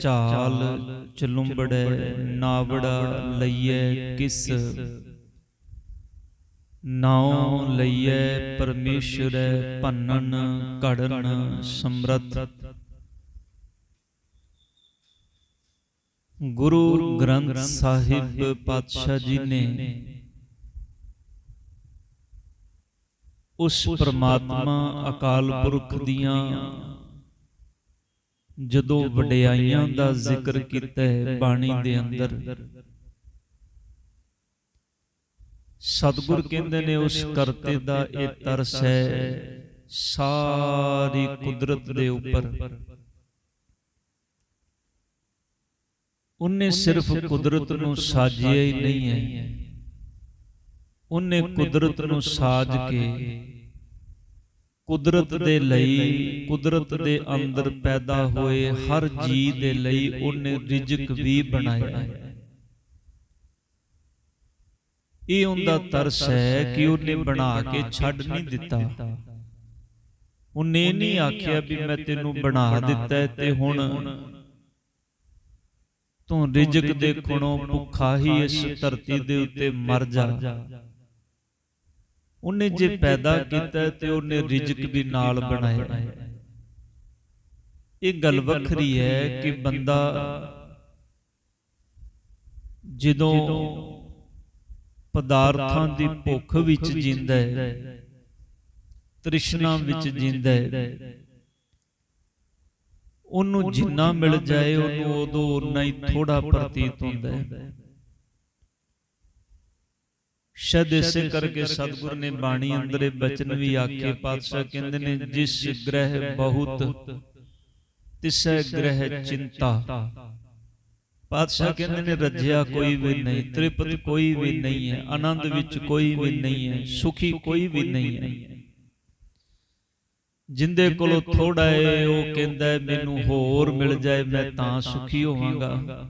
ਝਾਲ ਚਲੁੰਬੜੈ ਨਾਵੜਾ ਲਈਐ ਕਿਸ? ਨਾਉ ਲਈਐ ਪਰਮੇਸ਼ਰੈ ਭੰਨਨ ਘੜਨ, ਸਮਰੱਥ। ਗੁਰੂ ਗ੍ਰੰਥ ਸਾਹਿਬ ਪਾਤਸ਼ਾਹ ਜੀ ਨੇ ਉਸ ਪਰਮਾਤਮਾ ਅਕਾਲ ਪੁਰਖ ਦੀਆਂ ਜਦੋਂ ਵਡਿਆਈਆਂ ਦਾ ਜ਼ਿਕਰ ਕੀਤਾ ਹੈ ਬਾਣੀ ਦੇ ਅੰਦਰ। ਸਤਿਗੁਰ ਕਹਿੰਦੇ ਨੇ ਉਸ ਕਰਤੇ ਦਾ ਇਹ ਤਰਸ ਹੈ। ਸਾਰੀ ਕੁਦਰਤ ਦੇ ਉੱਪਰ। ਉਹਨੇ ਸਿਰਫ ਕੁਦਰਤ ਨੂੰ ਸਾਜਿਆ ਹੀ ਨਹੀਂ ਹੈ। ਉਹਨੇ ਕੁਦਰਤ ਨੂੰ ਸਾਜ ਕੇ ਕੁਦਰਤ ਦੇ ਲਈ ਕੁਦਰਤ ਦੇ ਅੰਦਰ ਪੈਦਾ ਹੋਏ ਹਰ ਜੀ ਦੇ ਲਈ ਉਹਨੇ ਰਿਜਕ ਵੀ ਬਣਾਇਆ ਹੈ। ਇਹ ਉਹਦਾ ਤਰਸ ਹੈ ਕਿ ਉਹਨੇ ਬਣਾ ਕੇ ਛੱਡ ਨਹੀਂ ਦਿੱਤਾ। ਉਹਨੇ ਨਹੀਂ ਆਖਿਆ ਵੀ ਮੈਂ ਤੈਨੂੰ ਬਣਾ ਦਿੱਤਾ ਤੇ ਹੁਣ ਤੂੰ ਰਿਜਕ ਦੇ ਖੁਣੋਂ ਭੁੱਖਾ ਹੀ ਇਸ ਧਰਤੀ ਦੇ ਉੱਤੇ ਮਰ ਜਾ। ਉਹਨੇ ਜੇ ਪੈਦਾ ਕੀਤਾ ਤੇ ਉਹਨੇ ਰਿਜਕ ਵੀ ਨਾਲ ਬਣਾਇਆ। ਇਹ ਗੱਲ ਵੱਖਰੀ ਹੈ ਕਿ ਬੰਦਾ ਜਦੋਂ ਪਦਾਰਥਾਂ ਦੀ ਭੁੱਖ ਵਿੱਚ ਜਿੰਦਾ ਹੈ ਤ੍ਰਿਸ਼ਨਾ ਵਿੱਚ ਜਿੰਦਾ ਹੈ। ਉਹਨੂੰ ਜਿੰਨਾ ਮਿਲ ਜਾਏ ਉਹਨੂੰ ਉਦੋਂ ਉਨਾ ਹੀ ਥੋੜਾ ਪ੍ਰਤੀਤ ਹੁੰਦਾ ਹੈ। ਸ਼ਦ ਇਸੇ ਕਰਕੇ ਸਤਿਗੁਰ ਨੇ ਬਾਣੀ ਅੰਦਰ ਬਚਨ ਵੀ ਆਖੇ ਪਾਤਸ਼ਾਹ ਕਹਿੰਦੇ ਨੇ ਜਿਸ ਗ੍ਰਹਿ ਬਹੁਤ ਤਿਸੈ ਗ੍ਰਹਿ ਚਿੰਤਾ। ਪਾਤਸ਼ਾਹ ਕਹਿੰਦੇ ਨੇ ਰੱਜਿਆ ਕੋਈ ਵੀ ਨਹੀਂ ਤ੍ਰਿਪਤ ਕੋਈ ਵੀ ਨਹੀਂ ਹੈ ਆਨੰਦ ਵਿੱਚ ਕੋਈ ਵੀ ਨਹੀਂ ਹੈ ਸੁਖੀ ਕੋਈ ਵੀ ਨਹੀਂ ਹੈ। ਜਿੰਦੇ ਕੋਲੋਂ ਥੋੜਾ ਹੈ ਉਹ ਕਹਿੰਦਾ ਮੈਨੂੰ ਹੋਰ ਮਿਲ ਜਾਏ ਮੈਂ ਤਾਂ ਸੁਖੀ ਹੋਵਾਂਗਾ।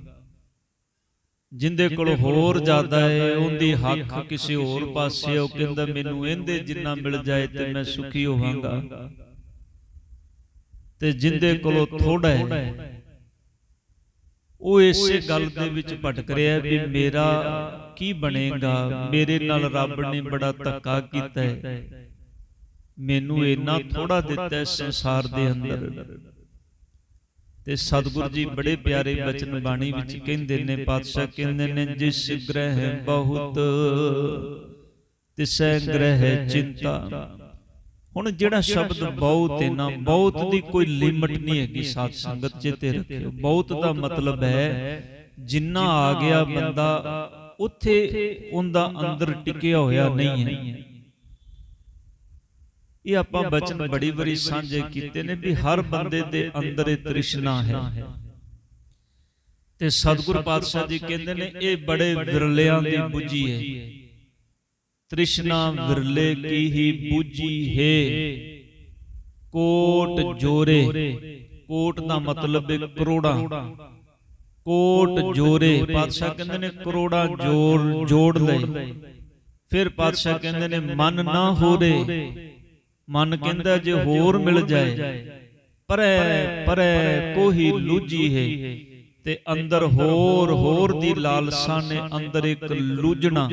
ਜਿੰਦੇ ਕੋਲ ਹੋਰ ਜ਼ਿਆਦਾ ਹੈ ਉਹਦੀ ਹੱਕ ਕਿਸੇ ਹੋਰ ਪਾਸੇ ਉਹ ਕਹਿੰਦਾ ਮੈਨੂੰ ਇਹਦੇ ਜਿੰਨਾ ਮਿਲ ਜਾਏ ਤੇ ਮੈਂ ਸੁਖੀ ਹੋਵਾਂਗਾ। ਤੇ ਜਿੰਦੇ ਕੋਲੋਂ ਥੋੜਾ ਹੈ ਉਹ ਇਸੇ ਗੱਲ ਦੇ ਵਿੱਚ ਭਟਕ ਰਿਹਾ ਵੀ ਮੇਰਾ ਕੀ ਬਣੇਗਾ? ਮੇਰੇ ਨਾਲ ਰੱਬ ਨੇ ਬੜਾ ਧੱਕਾ ਕੀਤਾ ਹੈ। ਮੈਨੂੰ ਇੰਨਾ ਥੋੜਾ ਦਿੱਤਾ ਹੈ ਸੰਸਾਰ ਦੇ ਅੰਦਰ। ਤੇ ਸਤਿਗੁਰੂ ਜੀ ਬੜੇ ਪਿਆਰੇ ਬਚਨ ਬਾਣੀ ਵਿੱਚ ਕਹਿੰਦੇ ਨੇ ਪਾਤਸ਼ਾਹ ਕਹਿੰਦੇ ਨੇ ਜਿਸ ਗ੍ਰਹਿ ਬਹੁਤ ਤਿਸੈ ਗ੍ਰਹਿ ਚਿੰਤਾ। ਹੁਣ ਜਿਹੜਾ ਸ਼ਬਦ ਬਹੁਤ ਹੈ ਨਾ ਬਹੁਤ ਦੀ ਕੋਈ ਲਿਮਟ ਨਹੀਂ ਹੈਗੀ ਸਾਧ ਸੰਗਤ ਚੇਤੇ ਰੱਖਿਓ ਬਹੁਤ ਦਾ ਮਤਲਬ ਹੈ ਜਿੰਨਾ ਆ ਗਿਆ ਬੰਦਾ ਉੱਥੇ ਉਹਦਾ ਅੰਦਰ ਟਿਕਿਆ ਹੋਇਆ ਨਹੀਂ ਹੈ। ਇਹ ਆਪਾਂ ਬਚਨ ਬੜੀ ਬੜੀ ਸਾਂਝੇ ਕੀਤੇ ਨੇ ਵੀ ਹਰ ਬੰਦੇ ਦੇ ਅੰਦਰ ਇਹ ਤ੍ਰਿਸ਼ਨਾ ਹੈ। ਤੇ ਸਤਿਗੁਰ ਪਾਤਸ਼ਾਹ ਜੀ ਕਹਿੰਦੇ ਨੇ ਇਹ ਬੜੇ ਵਿਰਲਿਆਂ ਦੀ ਬੁੱਝੀ ਹੈ। ਤ੍ਰਿਸ਼ਨਾ ਵਿਰਲੇ ਕੀ ਹੀ ਬੁੱਝੀ ਹੈ। ਕੋਟ ਜੋਰੇ। ਕੋਟ ਦਾ ਮਤਲਬ ਹੈ ਕਰੋੜਾਂ। ਕੋਟ ਜੋਰੇ। ਪਾਤਸ਼ਾਹ ਕਹਿੰਦੇ ਨੇ ਕਰੋੜਾਂ ਜੋੜ ਜੋੜ ਲਏ। ਫਿਰ ਪਾਤਸ਼ਾਹ ਕਹਿੰਦੇ ਨੇ ਮਨ ਨਾ ਹੋਰੇ। ਮਨ ਕਹਿੰਦਾ ਜੇ ਹੋਰ ਮਿਲ ਜਾਏ ਪਰੈ ਪਰੈ ਕੋਹੀ ਲੂਜੀ ਹੈ ਤੇ ਅੰਦਰ ਹੋਰ ਹੋਰ ਦੀ ਲਾਲਸਾ ਨੇ ਅੰਦਰ ਇੱਕ ਲੂਜਣਾ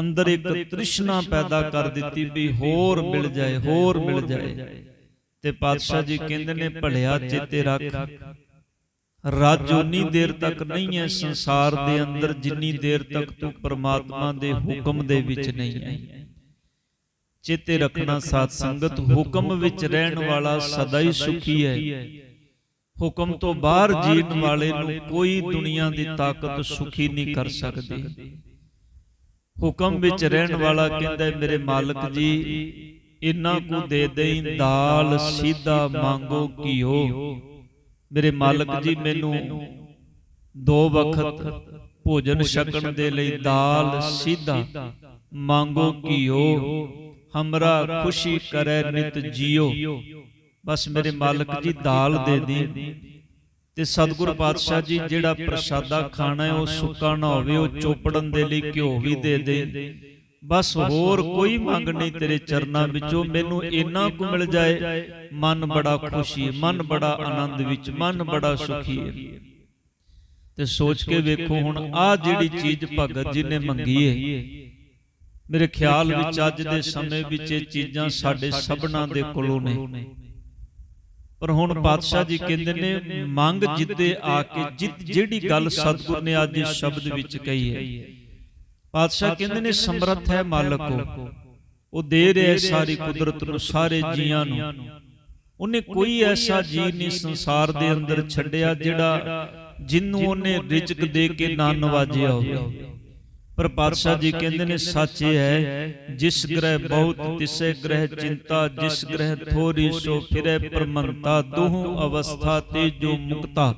ਅੰਦਰ ਇੱਕ ਤ੍ਰਿਸ਼ਨਾ ਪੈਦਾ ਕਰ ਦਿੱਤੀ ਵੀ ਹੋਰ ਮਿਲ ਜਾਏ ਹੋਰ ਮਿਲ ਜਾਏ। ਤੇ ਪਾਤਸ਼ਾਹ ਜੀ ਕਹਿੰਦੇ ਨੇ ਭਲਿਆ ਚੇਤੇ ਰੱਖ। ਰਾਜ ਉਨੀ ਦੇਰ ਤੱਕ ਨਹੀਂ ਹੈ ਸੰਸਾਰ ਦੇ ਅੰਦਰ ਜਿੰਨੀ ਦੇਰ ਤੱਕ ਤੂੰ ਪਰਮਾਤਮਾ ਦੇ ਹੁਕਮ ਦੇ ਵਿੱਚ ਨਹੀਂ ਹੈ। ਚੇਤੇ ਰੱਖਣਾ ਸਾਧ ਸੰਗਤ ਹੁਕਮ ਵਿੱਚ ਰਹਿਣ ਵਾਲਾ ਸਦਾ ਹੀ ਸੁਖੀ ਹੈ। ਹੁਕਮ ਤੋਂ ਬਾਹਰ ਜੀਣ ਵਾਲੇ ਨੂੰ ਕੋਈ ਦੁਨੀਆ ਦੀ ਤਾਕਤ ਸੁਖੀ ਨਹੀਂ ਕਰ ਸਕਦੀ। ਹੁਕਮ ਵਿੱਚ ਰਹਿਣ ਵਾਲਾ ਕਹਿੰਦਾ ਮੇਰੇ ਮਾਲਕ ਜੀ ਇਨਾ ਕੁ ਦੇ ਦੇਈ ਦਾਲ ਸਿੱਧਾ ਮੰਗੋ ਕੀਓ ਮੇਰੇ ਮਾਲਕ ਜੀ ਮੈਨੂੰ ਦੋ ਵਕਤ ਭੋਜਨ ਛਕਣ ਦੇ ਲਈ ਦਾਲ ਸਿੱਧਾ ਮੰਗੋ ਕੀਓ ਹਮਰਾ ਖੁਸ਼ੀ ਕਰੈ ਨਿਤ ਜੀਓ ਬਸ ਮੇਰੇ ਮਾਲਕ ਜੀ ਦਾਲ ਦੇ ਦੀ ਤੇ ਸਤਿਗੁਰ ਪਾਤਸ਼ਾਹ ਜੀ ਜਿਹੜਾ ਪ੍ਰਸ਼ਾਦਾ ਖਾਣਾ ਹੈ ਉਹ ਸੁੱਕਾ ਨਾ ਹੋਵੇ ਉਹ ਚੋਪੜਨ ਦੇ ਲਈ ਘਿਓ ਵੀ ਦੇ ਦੇ ਬਸ ਹੋਰ ਕੋਈ ਮੰਗ ਨਹੀਂ ਤੇਰੇ ਚਰਨਾਂ ਵਿੱਚੋਂ ਮੈਨੂੰ ਇੰਨਾ ਕੁ ਮਿਲ ਜਾਏ ਮਨ ਬੜਾ ਖੁਸ਼ੀ ਮਨ ਬੜਾ ਆਨੰਦ ਵਿੱਚ ਮਨ ਬੜਾ ਸੁਖੀ ਹੈ ਤੇ ਸੋਚ ਕੇ ਵੇਖੋ ਹੁਣ ਆ ਜਿਹੜੀ ਚੀਜ਼ ਭਗਤ ਜੀ ਨੇ ਮੰਗੀ ਹੈ ਮੇਰੇ ਖਿਆਲ ਵਿੱਚ ਅੱਜ ਦੇ ਸਮੇਂ ਵਿੱਚ ਇਹ ਚੀਜ਼ਾਂ ਸਾਡੇ ਸਭਨਾਂ ਦੇ ਕੋਲੋਂ ਨੇ। ਪਰ ਹੁਣ ਪਾਤਸ਼ਾਹ ਜੀ ਕਹਿੰਦੇ ਨੇ ਮੰਗ ਜਿੱਦੇ ਆ ਕੇ ਜਿਹੜੀ ਗੱਲ ਸਤਿਗੁਰ ਨੇ ਅੱਜ ਇਸ ਸ਼ਬਦ ਵਿੱਚ ਕਹੀ ਹੈ। ਪਾਤਸ਼ਾਹ ਕਹਿੰਦੇ ਨੇ ਸਮਰੱਥ ਹੈ ਮਾਲਕੋ ਉਹ ਦੇ ਰਿਹਾ ਸਾਰੀ ਕੁਦਰਤ ਨੂੰ ਸਾਰੇ ਜੀਆਂ ਨੂੰ। ਉਹਨੇ ਕੋਈ ਐਸਾ ਜੀ ਨਹੀਂ ਸੰਸਾਰ ਦੇ ਅੰਦਰ ਛੱਡਿਆ ਜਿਹੜਾ ਜਿੰਨੂੰ ਉਹਨੇ ਰਿਜ਼ਕ ਦੇ ਕੇ ਨਾ ਨਵਾਜਿਆ ਹੋਵੇ। ਪਰ ਪਾਤਸ਼ਾਹ ਜੀ ਕਹਿੰਦੇ ਨੇ ਸੱਚ ਇਹ ਹੈ ਜਿਸ ਗ੍ਰਹਿ ਬਹੁਤ ਤਿਸੇ ਗ੍ਰਹਿ ਚਿੰਤਾ ਜਿਸ ਗ੍ਰਹਿ ਥੋੜੀ ਸੋ ਫਿਰੇ ਪਰਮੰਤਾ ਦੋਹ ਅਵਸਥਾ ਤੇ ਜੋ ਮੁਕਤਾ।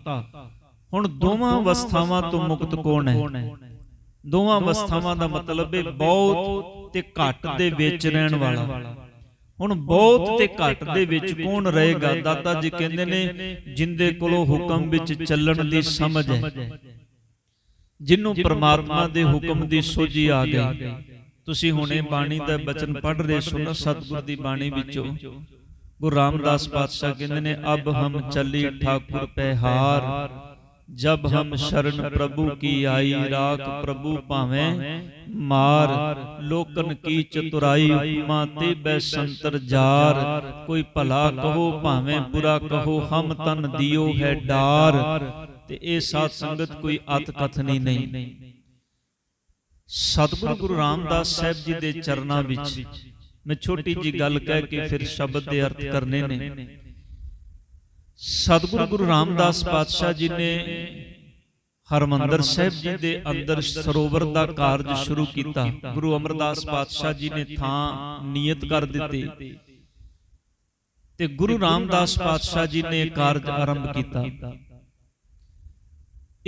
ਹੁਣ ਦੋਵਾਂ ਅਵਸਥਾਵਾਂ ਤੋਂ ਮੁਕਤ ਕੌਣ ਹੈ? ਦੋਵਾਂ ਅਵਸਥਾਵਾਂ ਦਾ ਮਤਲਬ ਹੈ ਬਹੁਤ ਤੇ ਘੱਟ ਦੇ ਵਿੱਚ ਰਹਿਣ ਵਾਲਾ। ਹੁਣ ਬਹੁਤ ਤੇ ਘੱਟ ਦੇ ਵਿੱਚ ਕੌਣ ਰਹੇਗਾ? ਦਾਤਾ ਜੀ ਕਹਿੰਦੇ ਨੇ ਜਿੰਦੇ ਕੋਲੋਂ ਹੁਕਮ ਵਿੱਚ ਚੱਲਣ ਦੀ ਸਮਝ ਹੈ। ਜਿਹਨੂੰ ਪ੍ਰਮਾਤਮਾ ਦੇ ਹੁਕਮ ਦੀ ਸੋਝੀ ਆ ਗਈ। ਤੁਸੀਂ ਹੁਣੇ ਬਾਣੀ ਦਾ ਬਚਨ ਪੜ੍ਹ ਰਹੇ ਸੋ ਨਾ ਸਤਿਗੁਰ ਦੀ ਬਾਣੀ ਵਿੱਚੋਂ। ਗੁਰੂ ਰਾਮਦਾਸ ਪਾਤਸ਼ਾਹ ਕਹਿੰਦੇ ਨੇ ਅਬ ਹਮ ਚੱਲੀ ਠਾਕੁਰ ਪਹਿਹਾਰ ਜਬ ਹਮ ਸ਼ਰਨ ਪ੍ਰਭੂ ਕੀ ਆਈ ਰਾਖ ਪ੍ਰਭੂ ਭਾਵੇਂ ਮਾਰ। ਲੋਕਨ ਕੀ ਚਤੁਰਾਈ ਉਪਮਾ ਤੇ ਬੈ ਸੰਤਰ ਜਾਰ। ਕੋਈ ਭਲਾ ਕਹੋ ਭਾਵੇਂ ਬੁਰਾ ਕਹੋ ਹਮ ਤਨ ਦਿਓ ਹੈ ਡਾਰ। ਤੇ ਇਹ ਸਾਧ ਸੰਗਤ ਕੋਈ ਅਤ ਕਥਨੀ ਨਹੀਂ। ਸਤਿਗੁਰੂ ਗੁਰੂ ਰਾਮਦਾਸ ਸਾਹਿਬ ਜੀ ਦੇ ਚਰਨਾਂ ਵਿੱਚ ਮੈਂ ਛੋਟੀ ਜੀ ਗੱਲ ਕਹਿ ਕੇ ਫਿਰ ਸ਼ਬਦ ਦੇ ਅਰਥ ਕਰਨੇ ਨੇ। ਸਤਿਗੁਰੂ ਗੁਰੂ ਰਾਮਦਾਸ ਪਾਤਸ਼ਾਹ ਜੀ ਨੇ ਹਰਮੰਦਰ ਸਾਹਿਬ ਜੀ ਦੇ ਅੰਦਰ ਸਰੋਵਰ ਦਾ ਕਾਰਜ ਸ਼ੁਰੂ ਕੀਤਾ। ਗੁਰੂ ਅਮਰਦਾਸ ਪਾਤਸ਼ਾਹ ਜੀ ਨੇ ਥਾਂ ਨਿਯਤ ਕਰ ਦਿੱਤੀ। ਤੇ ਗੁਰੂ ਰਾਮਦਾਸ ਪਾਤਸ਼ਾਹ ਜੀ ਨੇ ਕਾਰਜ ਆਰੰਭ ਕੀਤਾ।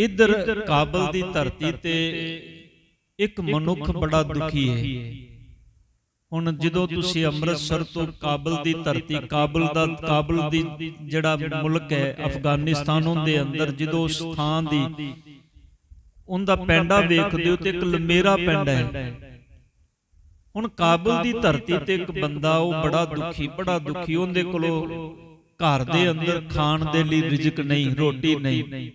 ਇੱਧਰ ਕਾਬਲ ਦੀ ਧਰਤੀ ਤੇ ਇੱਕ ਮਨੁੱਖ ਬੜਾ ਦੁਖੀ ਹੈ। ਹੁਣ ਜਦੋਂ ਤੁਸੀਂ ਅੰਮ੍ਰਿਤਸਰ ਤੋਂ ਕਾਬਲ ਦੀ ਧਰਤੀ ਕਾਬਲ ਦਾ ਕਾਬਲ ਦੀ ਜਿਹੜਾ ਮੁਲਕ ਹੈ ਅਫਗਾਨਿਸਤਾਨ ਉਹਦੇ ਅੰਦਰ ਜਦੋਂ ਉਸ ਥਾਂ ਦੀ ਉਹਦਾ ਪੈਂਡਾ ਵੇਖਦੇ ਹੋ ਤੇ ਇੱਕ ਲੰਮੇਰਾ ਪਿੰਡ ਹੈ। ਹੁਣ ਕਾਬਲ ਦੀ ਧਰਤੀ ਤੇ ਇੱਕ ਬੰਦਾ ਉਹ ਬੜਾ ਦੁਖੀ ਬੜਾ ਦੁਖੀ। ਉਹਦੇ ਕੋਲੋਂ ਘਰ ਦੇ ਅੰਦਰ ਖਾਣ ਦੇ ਲਈ ਰਿਜ਼ਕ ਨਹੀਂ ਰੋਟੀ ਨਹੀਂ।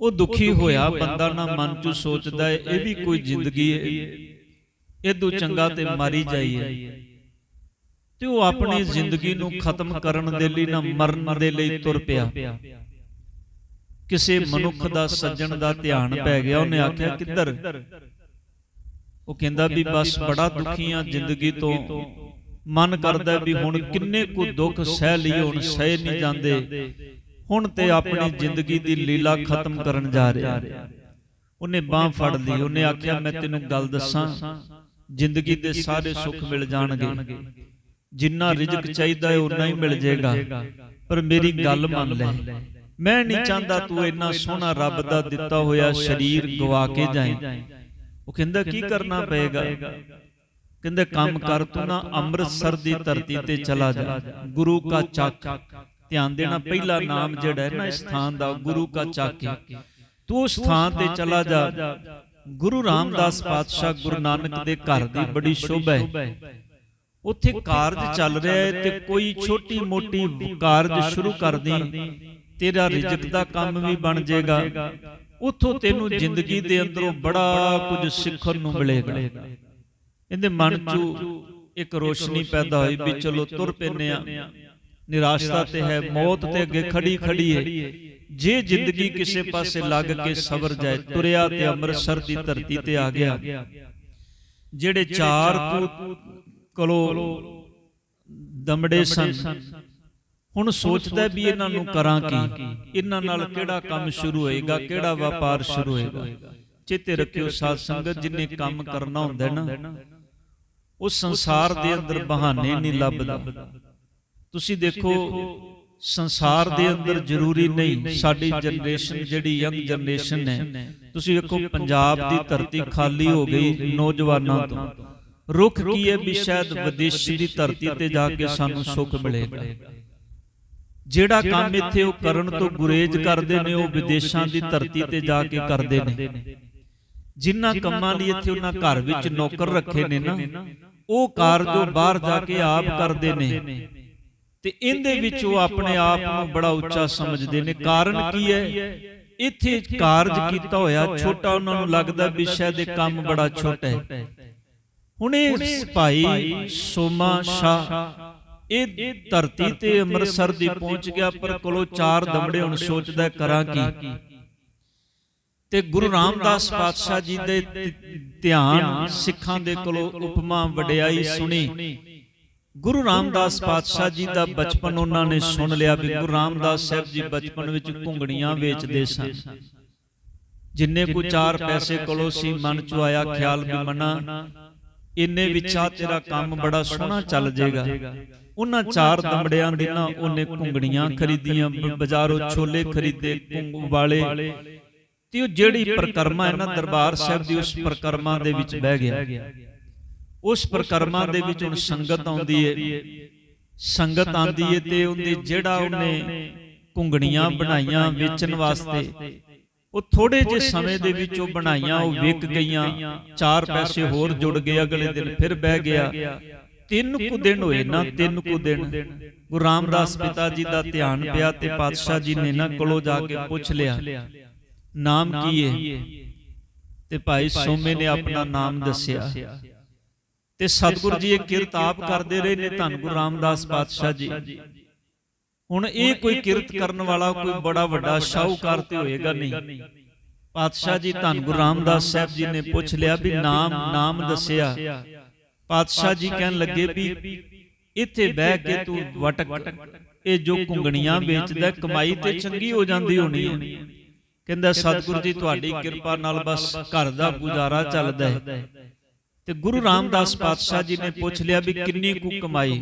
ਉਹ ਦੁਖੀ ਹੋਇਆ ਬੰਦਾ ਨਾ ਮਨ ਚ ਸੋਚਦਾ ਹੈ ਇਹ ਵੀ ਕੋਈ ਜ਼ਿੰਦਗੀ ਹੈ ਇਦੋਂ ਚੰਗਾ ਤੇ ਮਾਰੀ ਜਾਈਏ ਤੇ ਉਹ ਆਪਣੀ ਜ਼ਿੰਦਗੀ ਨੂੰ ਖਤਮ ਕਰਨ ਦੇ ਲਈ ਨਾ ਮਰਨ ਦੇ ਲਈ ਤੁਰ ਪਿਆ। ਕਿਸੇ ਮਨੁੱਖ ਦਾ ਸੱਜਣ ਦਾ ਧਿਆਨ ਪੈ ਗਿਆ ਉਹਨੇ ਆਖਿਆ ਕਿੱਧਰ? ਉਹ ਕਹਿੰਦਾ ਵੀ ਬਸ ਬੜਾ ਦੁਖੀ ਆ ਜ਼ਿੰਦਗੀ ਤੋਂ। ਮਨ ਕਰਦਾ ਵੀ ਹੁਣ ਕਿੰਨੇ ਕੁ ਦੁੱਖ ਸਹਿ ਲਈ ਹੁਣ ਸਹਿ ਨਹੀਂ ਜਾਂਦੇ। ਹੁਣ ਤੇ ਆਪਣੀ ਜ਼ਿੰਦਗੀ ਦੀ ਲੀਲਾ ਖਤਮ ਕਰਨ ਜਾ ਰਿਹਾ। ਉਹਨੇ ਬਾਹ ਫੜ ਲਈ ਉਹਨੇ ਆਖਿਆ ਮੈਂ ਤੈਨੂੰ ਗੱਲ ਦੱਸਾਂ ਜ਼ਿੰਦਗੀ ਦੇ ਸਾਰੇ ਸੁੱਖ ਮਿਲ ਜਾਣਗੇ। ਜਿੰਨਾ ਰਿਜ਼ਕ ਚਾਹੀਦਾ ਹੈ ਉਨਾ ਹੀ ਮਿਲ ਜਾਏਗਾ। ਪਰ ਮੇਰੀ ਗੱਲ ਮੰਨ ਲੈ। ਮੈਂ ਨਹੀਂ ਚਾਹੁੰਦਾ ਤੂੰ ਇੰਨਾ ਸੋਹਣਾ ਰੱਬ ਦਾ ਦਿੱਤਾ ਹੋਇਆ ਸਰੀਰ ਗਵਾ ਕੇ ਜਾਏ ਉਹ ਕਹਿੰਦਾ ਕੀ ਕਰਨਾ ਪਏਗਾ? ਕਹਿੰਦੇ ਕੰਮ ਕਰ ਤੂੰ ਨਾ ਅੰਮ੍ਰਿਤਸਰ ਦੀ ਧਰਤੀ ਤੇ ਚਲਾ ਜਾ। ਗੁਰੂ ਕਾ ਚੱਕ। ਧਿਆਨ ਦੇਣਾ ਪਹਿਲਾ ਨਾਮ ਜਿਹੜਾ ਹੈ ਨਾ ਇਸ ਦਾ ਗੁਰੂ ਕਾ ਚੱਕ। ਤੂੰ ਉਸ ਥਾਂ ਤੇ ਚਲਾ ਜਾ। ਗੁਰੂ ਰਾਮਦਾਸ ਪਾਤਸ਼ਾਹ ਗੁਰੂ ਨਾਨਕ ਦੇ ਘਰ ਦੀ ਬੜੀ ਸ਼ੋਭਾ ਹੈ। ਉੱਥੇ ਕਾਰਜ ਚੱਲ ਰਿਹਾ ਹੈ ਤੇ ਕੋਈ ਛੋਟੀ ਮੋਟੀ ਕਾਰਜ ਸ਼ੁਰੂ ਕਰ ਦੀ ਤੇਰਾ ਰਿਜ਼ਕ ਦਾ ਕੰਮ ਵੀ ਬਣ ਜਾਏਗਾ। ਉੱਥੋਂ ਤੈਨੂੰ ਜ਼ਿੰਦਗੀ ਦੇ ਅੰਦਰੋਂ ਬੜਾ ਕੁਝ ਸਿੱਖਣ ਨੂੰ ਮਿਲੇਗਾ। ਇਹਦੇ ਮਨ 'ਚ ਇੱਕ ਰੋਸ਼ਨੀ ਪੈਦਾ ਹੋਈ ਵੀ ਚਲੋ ਤੁਰ ਪੈਨੇ ਆ ਨਿਰਾਸ਼ਤਾ ਤੇ ਹੈ ਮੌਤ ਤੇ ਅੱਗੇ ਖੜੀ ਖੜੀ ਹੈ ਜੇ ਜ਼ਿੰਦਗੀ ਕਿਸੇ ਪਾਸੇ ਲੱਗ ਕੇ ਸਬਰ ਜਾਏ ਤੁਰਿਆ ਤੇ ਅੰਮ੍ਰਿਤਸਰ ਦੀ ਧਰਤੀ ਤੇ ਆ ਗਿਆ। ਜਿਹੜੇ ਚਾਰ ਕੋਲੋਂ ਦਮੜੇ ਸਨ। ਹੁਣ ਸੋਚਦਾ ਵੀ ਇਹਨਾਂ ਨੂੰ ਕਰਾਂ ਕੀ? ਇਹਨਾਂ ਨਾਲ ਕਿਹੜਾ ਕੰਮ ਸ਼ੁਰੂ ਹੋਏਗਾ ਕਿਹੜਾ ਵਪਾਰ ਸ਼ੁਰੂ ਹੋਏਗਾ? ਚੇਤੇ ਰੱਖਿਓ ਸਾਧ ਸੰਗਤ ਜਿੰਨੇ ਕੰਮ ਕਰਨਾ ਹੁੰਦਾ ਨਾ ਉਹ ਸੰਸਾਰ ਦੇ ਅੰਦਰ ਬਹਾਨੇ ਨਹੀਂ ਲੱਭਦਾ। ਤੁਸੀਂ ਦੇਖੋ ਸੰਸਾਰ ਦੇ ਅੰਦਰ ਜ਼ਰੂਰੀ ਨਹੀਂ ਸਾਡੀ ਜਨਰੇਸ਼ਨ ਜਿਹੜੀ ਯੰਗ ਜਨਰੇਸ਼ਨ ਹੈ ਤੁਸੀਂ ਵੇਖੋ ਪੰਜਾਬ ਦੀ ਧਰਤੀ ਖਾਲੀ ਹੋ ਗਈ ਨੌਜਵਾਨਾਂ ਤੋਂ। ਰੁੱਖ ਕੀ ਹੈ ਵੀ ਸ਼ਾਇਦ ਵਿਦੇਸ਼ ਦੀ ਧਰਤੀ ਤੇ ਜਾ ਕੇ ਸਾਨੂੰ ਸੁੱਖ ਮਿਲੇਗਾ। ਜਿਹੜਾ ਕੰਮ ਇੱਥੇ ਉਹ ਕਰਨ ਤੋਂ ਗੁਰੇਜ਼ ਕਰਦੇ ਨੇ ਉਹ ਵਿਦੇਸ਼ਾਂ ਦੀ ਧਰਤੀ ਤੇ ਜਾ ਕੇ ਕਰਦੇ ਨੇ। ਜਿਨ੍ਹਾਂ ਕੰਮਾਂ ਲਈ ਇੱਥੇ ਉਹਨਾਂ ਘਰ ਵਿੱਚ ਨੌਕਰ ਰੱਖੇ ਨੇ ਨਾ ਉਹ ਕਾਰਜ ਉਹ ਬਾਹਰ ਜਾ ਕੇ ਆਪ ਕਰਦੇ ਨੇ। ਤੇ ਇਹਦੇ ਵਿੱਚ ਉਹ ਆਪਣੇ ਆਪ ਨੂੰ ਬੜਾ ਉੱਚਾ ਸਮਝਦੇ ਨੇ। ਕਾਰਨ ਕੀ ਹੈ? ਇੱਥੇ ਕਾਰਜ ਕੀਤਾ ਹੋਇਆ ਛੋਟਾ ਉਹਨਾਂ ਨੂੰ ਲੱਗਦਾ ਵੀ ਸ਼ਾਇਦ ਇਹ ਕੰਮ ਬੜਾ ਛੋਟਾ ਹੈ। ਹੁਣ ਇਹ ਭਾਈ ਸੋਮਾ ਸ਼ਾਹ। ਇਹ ਧਰਤੀ ਤੇ ਅੰਮ੍ਰਿਤਸਰ ਦੀ ਪਹੁੰਚ ਗਿਆ ਪਰ ਕੋਲੋਂ ਚਾਰ ਦਮੜੇ ਹੁਣ ਸੋਚਦਾ ਕਰਾਂ ਕੀ ਤੇ ਗੁਰੂ ਰਾਮਦਾਸ ਪਾਤਸ਼ਾਹ ਜੀ ਦੇ ਧਿਆਨ ਸਿੱਖਾਂ ਦੇ ਕੋਲੋਂ ਉਪਮਾ ਵਡਿਆਈ ਸੁਣੀ। ਗੁਰੂ ਰਾਮਦਾਸ ਪਾਤਸ਼ਾਹ ਜੀ ਦਾ ਬਚਪਨ ਉਹਨਾਂ ਨੇ ਸੁਣ ਲਿਆ ਵੀ ਗੁਰੂ ਰਾਮਦਾਸ ਸਾਹਿਬ ਜੀ ਬਚਪਨ ਵਿੱਚ ਘੁੰਗਣੀਆਂ ਵੇਚਦੇ ਸਨ। ਜਿੰਨੇ ਕੋ ਚਾਰ ਪੈਸੇ ਕੋਲੋਂ ਸੀ ਮਨ ਚ ਆਇਆ ਖਿਆਲ ਵੀ ਮਨਾ ਇੰਨੇ ਵਿੱਚ ਆ ਤੇਰਾ ਕੰਮ ਬੜਾ ਸੋਹਣਾ ਚੱਲ ਜਾਏਗਾ। ਉਹਨਾਂ ਚਾਰ ਦਮੜਿਆਂ ਦੇ ਨਾ ਉਹਨੇ ਘੁੰਗਣੀਆਂ ਖਰੀਦੀਆਂ ਬਾਜ਼ਾਰੋਂ ਛੋਲੇ ਖਰੀਦੇ ਘੁੰਗ ਵਾਲੇ। ਤੇ ਉਹ ਜਿਹੜੀ ਪ੍ਰਕਰਮਾ ਹੈ ਨਾ ਦਰਬਾਰ ਸਾਹਿਬ ਦੀ ਉਸ ਪ੍ਰਕਰਮਾ ਦੇ ਵਿੱਚ ਬਹਿ ਗਿਆ। ਉਸ ਪ੍ਰਕਰਮਾ ਦੇ ਵਿੱਚ ਹੁਣ ਸੰਗਤ ਆਉਂਦੀ ਹੈ ਸੰਗਤ ਆਂਦੀ ਹੈ ਤੇ ਉਹਦੇ ਜਿਹੜਾ ਉਹਨੇ ਘੁੰਗਣੀਆਂ ਬਣਾਈਆਂ ਵੇਚਣ ਵਾਸਤੇ, ਉਹ ਥੋੜੇ ਜਿਹੇ ਸਮੇਂ ਦੇ ਵਿੱਚ ਉਹ ਬਣਾਈਆਂ, ਉਹ ਵਿਕ ਗਈਆਂ, ਚਾਰ ਪੈਸੇ ਹੋਰ ਜੁੜ ਗਏ ਅਗਲੇ ਦਿਨ, ਫਿਰ ਬਹਿ ਗਿਆ। ਤਿੰਨ ਕੁ ਦਿਨ ਹੋਏ ਨਾ, ਤਿੰਨ ਕੁ ਦਿਨ। ਗੁਰੂ ਰਾਮਦਾਸ ਪਿਤਾ ਜੀ ਦਾ ਧਿਆਨ ਪਿਆ ਤੇ ਪਾਤਸ਼ਾਹ ਜੀ ਨੇ ਨਾ ਕੋਲੋਂ ਜਾ ਕੇ ਪੁੱਛ ਲਿਆ, ਨਾਮ ਕੀ ਹੈ ਤੇ ਭਾਈ ਸੋਮੇ ਨੇ ਆਪਣਾ ਨਾਮ ਦੱਸਿਆ। ਤੇ ਸਤਿਗੁਰੂ ਜੀ ਇਹ ਕਿਰਤ ਆਪ ਕਰਦੇ ਰਹੇ ਨੇ ਧੰਨ ਗੁਰੂ ਰਾਮਦਾਸ ਪਾਤਸ਼ਾਹ ਜੀ। ਹੁਣ ਇਹ ਕੋਈ ਕਿਰਤ ਕਰਨ ਵਾਲਾ ਕੋਈ ਬੜਾ ਵੱਡਾ ਸ਼ਾਹੂਕਾਰ ਤੇ ਹੋਏਗਾ ਨਹੀਂ। ਪਾਤਸ਼ਾਹ ਜੀ ਧੰਨ ਗੁਰੂ ਰਾਮਦਾਸ ਸਾਹਿਬ ਜੀ ਨੇ ਪੁੱਛ ਲਿਆ ਵੀ ਨਾਮ ਨਾਮ ਦੱਸਿਆ। ਪਾਤਸ਼ਾਹ ਜੀ ਕਹਿਣ ਲੱਗੇ ਵੀ ਇੱਥੇ ਬਹਿ ਕੇ ਤੂੰ ਵਟਕ। ਇਹ ਜੋ ਕੁੰਗਣੀਆਂ ਵੇਚਦਾ ਕਮਾਈ ਤੇ ਚੰਗੀ ਹੋ ਜਾਂਦੀ ਹੋਣੀ ਹੈ ਕਹਿੰਦਾ ਸਤਿਗੁਰੂ ਜੀ ਤੁਹਾਡੀ ਕਿਰਪਾ ਨਾਲ ਬਸ ਘਰ ਦਾ ਗੁਜ਼ਾਰਾ ਚੱਲਦਾ ਹੈ। ਤੇ ਗੁਰੂ ਰਾਮਦਾਸ ਪਾਤਸ਼ਾਹ ਜੀ ਨੇ ਪੁੱਛ ਲਿਆ ਵੀ ਕਿੰਨੀ ਕੁ ਕਮਾਈ?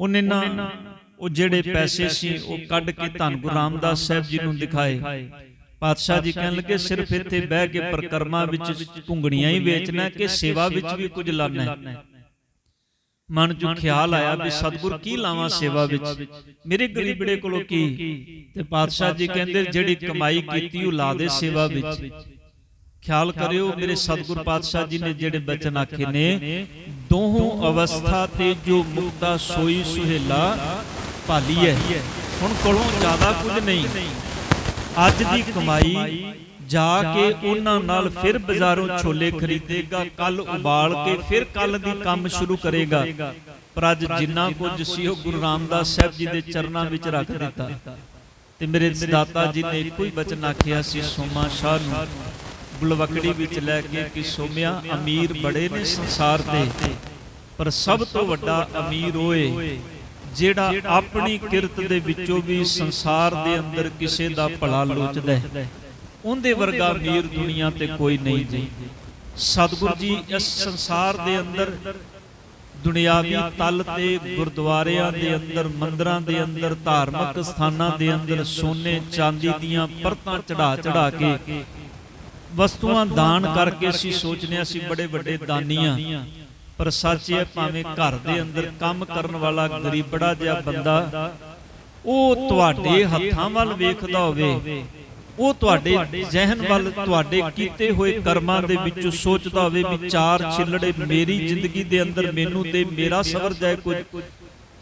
ਉਹਨੇ ਨਾ ਉਹ ਜਿਹੜੇ ਪੈਸੇ ਸੀ ਉਹ ਕੱਢ ਕੇ ਧੰਨ ਗੁਰੂ ਰਾਮਦਾਸ ਸਾਹਿਬ ਜੀ ਨੂੰ ਦਿਖਾਏ। ਪਾਤਸ਼ਾਹ ਜੀ ਕਹਿਣ ਲੱਗੇ ਸਿਰਫ ਇੱਥੇ ਬਹਿ ਕੇ ਪ੍ਰਕਰਮਾਂ ਵਿੱਚ ਘੁੰਗਣੀਆਂ ਹੀ ਵੇਚਣਾ ਕਿ ਸੇਵਾ ਵਿੱਚ ਵੀ ਕੁਝ ਲਾਣਾ ਹੈ? ਮਨ ਚ ਖਿਆਲ ਆਇਆ ਵੀ ਸਤਿਗੁਰ ਕੀ ਲਾਵਾਂ ਸੇਵਾ ਵਿੱਚ? ਮੇਰੇ ਗਰੀਬੜੇ ਕੋਲੋਂ ਕੀ? ਤੇ ਪਾਤਸ਼ਾਹ ਜੀ ਕਹਿੰਦੇ ਜਿਹੜੀ ਕਮਾਈ ਕੀਤੀ ਉਹ ਲਾ ਦੇ ਸੇਵਾ ਵਿੱਚ। ਖਿਆਲ ਕਰਿਓ ਮੇਰੇ ਸਤਿਗੁਰ ਪਾਤਸ਼ਾਹ ਜੀ ਨੇ ਜਿਹੜੇ ਬਚਨ ਆਖੇ ਨੇ ਦੋਹੋਂ ਅਵਸਥਾ ਤੇ ਜੋ ਮੁਕਤਾ ਸੋਈ ਸੁਹੇਲਾ ਭਾਲੀ ਹੈ ਹੁਣ ਕੋਲੋਂ ਜ਼ਿਆਦਾ ਕੁਝ ਨਹੀਂ। ਅੱਜ ਦੀ ਕਮਾਈ ਜਾ ਕੇ ਉਹਨਾਂ ਨਾਲ ਫਿਰ ਬਾਜ਼ਾਰੋਂ ਛੋਲੇ ਖਰੀਦੇਗਾ ਕੱਲ ਉਬਾਲ ਕੇ ਫਿਰ ਕੱਲ ਦੀ ਕੰਮ ਸ਼ੁਰੂ ਕਰੇਗਾ। ਪਰ ਅੱਜ ਜਿੰਨਾ ਕੁਝ ਸੀ ਉਹ ਗੁਰੂ ਰਾਮਦਾਸ ਸਾਹਿਬ ਜੀ ਦੇ ਚਰਨਾਂ ਵਿੱਚ ਰੱਖ ਦਿੱਤਾ। ਤੇ ਮੇਰੇ ਦਾਤਾ ਜੀ ਨੇ ਇੱਕੋ ਹੀ ਬਚਨ ਆਖਿਆ ਸੀ ਸੋਮਾ ਸ਼ਾਹ ਨੂੰ। ਬੁਲਵਕੜੀ ਵਿੱਚ ਲੈ ਕੇ ਕਿ ਸੋਮਿਆ ਅਮੀਰ ਬੜੇ ਨੇ ਸੰਸਾਰ ਤੇ ਪਰ ਸਭ ਤੋਂ ਵੱਡਾ ਅਮੀਰ ਹੋਏ ਜਿਹੜਾ ਆਪਣੀ ਕਿਰਤ ਦੇ ਵਿੱਚੋਂ ਵੀ ਸੰਸਾਰ ਦੇ ਅੰਦਰ ਕਿਸੇ ਦਾ ਭਲਾ ਲੋਚਦਾ ਹੈ। ਉਹਦੇ ਵਰਗਾ ਅਮੀਰ ਦੁਨੀਆ ਤੇ ਕੋਈ ਨਹੀਂ ਜੀ। ਸਤਿਗੁਰੂ ਜੀ, ਇਸ ਸੰਸਾਰ ਦੇ ਅੰਦਰ, ਦੁਨਿਆਵੀ ਤਲ ਤੇ ਗੁਰਦੁਆਰਿਆਂ ਦੇ ਅੰਦਰ, ਮੰਦਰਾਂ ਦੇ ਅੰਦਰ, ਧਾਰਮਿਕ ਸਥਾਨਾਂ ਦੇ ਅੰਦਰ, ਸੋਨੇ ਚਾਂਦੀ ਦੀਆਂ ਪਰਤਾਂ ਚੜਾ ਚੜਾ ਕੇ ਵਸਤੂਆਂ ਦਾਨ ਕਰਕੇ ਅਸੀਂ ਸੋਚਨੇ ਅਸੀਂ ਬੜੇ ਵੱਡੇ ਦਾਨੀਆਂ ਪਰ ਸੱਚ ਇਹ ਭਾਵੇਂ ਘਰ ਦੇ ਅੰਦਰ ਕੰਮ ਕਰਨ ਵਾਲਾ ਗਰੀਬੜਾ ਜਿਹਾ ਬੰਦਾ ਉਹ ਤੁਹਾਡੇ ਹੱਥਾਂ ਵੱਲ ਵੇਖਦਾ ਹੋਵੇ ਉਹ ਤੁਹਾਡੇ ਜ਼ਿਹਨ ਵੱਲ ਤੁਹਾਡੇ ਕੀਤੇ ਹੋਏ ਕਰਮਾਂ ਦੇ ਵਿੱਚੋਂ ਸੋਚਦਾ ਹੋਵੇ ਵੀ ਚਾਰ ਛਿੱਲੜੇ ਮੇਰੀ ਜ਼ਿੰਦਗੀ ਦੇ ਅੰਦਰ ਮੈਨੂੰ ਤੇ ਮੇਰਾ ਸਬਰ ਜਾਏ ਕੁਝ।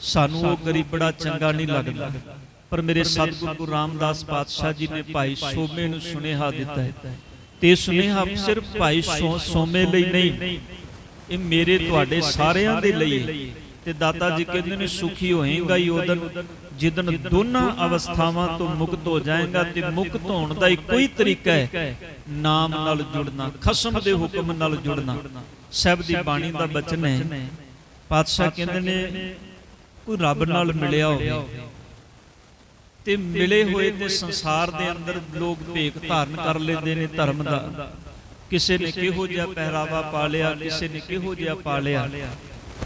ਸਾਨੂੰ ਉਹ ਗਰੀਬੜਾ ਚੰਗਾ ਨਹੀਂ ਲੱਗਦਾ। ਪਰ ਮੇਰੇ ਸਤਿਗੁਰੂ ਗੁਰੂ ਰਾਮਦਾਸ ਪਾਤਸ਼ਾਹ ਜੀ ਨੇ ਭਾਈ ਸੋਮੇ ਨੂੰ ਸੁਨੇਹਾ ਦਿੱਤਾ ਹੈ ਤੇ ਸੁਨੇਹਾ ਸਿਰਫ ਭਾਈ ਸੋਮੇ ਲਈ ਨਹੀਂ। ਇਹ ਮੇਰੇ ਤੁਹਾਡੇ ਸਾਰਿਆਂ ਦੇ ਲਈ ਹੈ। ਤੇ ਦਾਤਾ ਜੀ ਕਹਿੰਦੇ ਨੇ ਸੁਖੀ ਹੋਏਗਾ ਹੀ ਉਦਨ ਜਿਦਨ ਦੋਨਾਂ ਅਵਸਥਾਵਾਂ ਤੋਂ ਮੁਕਤ ਹੋ ਜਾਏਗਾ ਤੇ ਮੁਕਤ ਹੋਣ ਦਾ ਇੱਕੋ ਹੀ। ਤਰੀਕਾ ਹੈ। ਨਾਮ ਨਾਲ ਜੁੜਨਾ ਖਸਮ ਦੇ ਹੁਕਮ ਨਾਲ ਜੁੜਨਾ। ਸਭ ਦੀ ਬਾਣੀ ਦਾ ਬਚਨ ਹੈ। ਪਾਤਸ਼ਾਹ ਕਹਿੰਦੇ ਨੇ ਕੋਈ ਰੱਬ ਨਾਲ ਮਿਲਿਆ ਹੋਵੇ। ਤੇ ਮਿਲੇ ਹੋਏ ਤੇ ਸੰਸਾਰ ਦੇ ਅੰਦਰ ਲੋਕ ਭੇਖ ਧਾਰਨ ਕਰ ਲੈਂਦੇ ਨੇ ਧਰਮ ਦਾ। ਕਿਸੇ ਨੇ ਕਿਹੋ ਜਿਹਾ ਪਹਿਰਾਵਾ ਪਾ ਲਿਆ ਕਿਸੇ ਨੇ ਕਿਹੋ ਜਿਹਾ ਪਾ ਲਿਆ।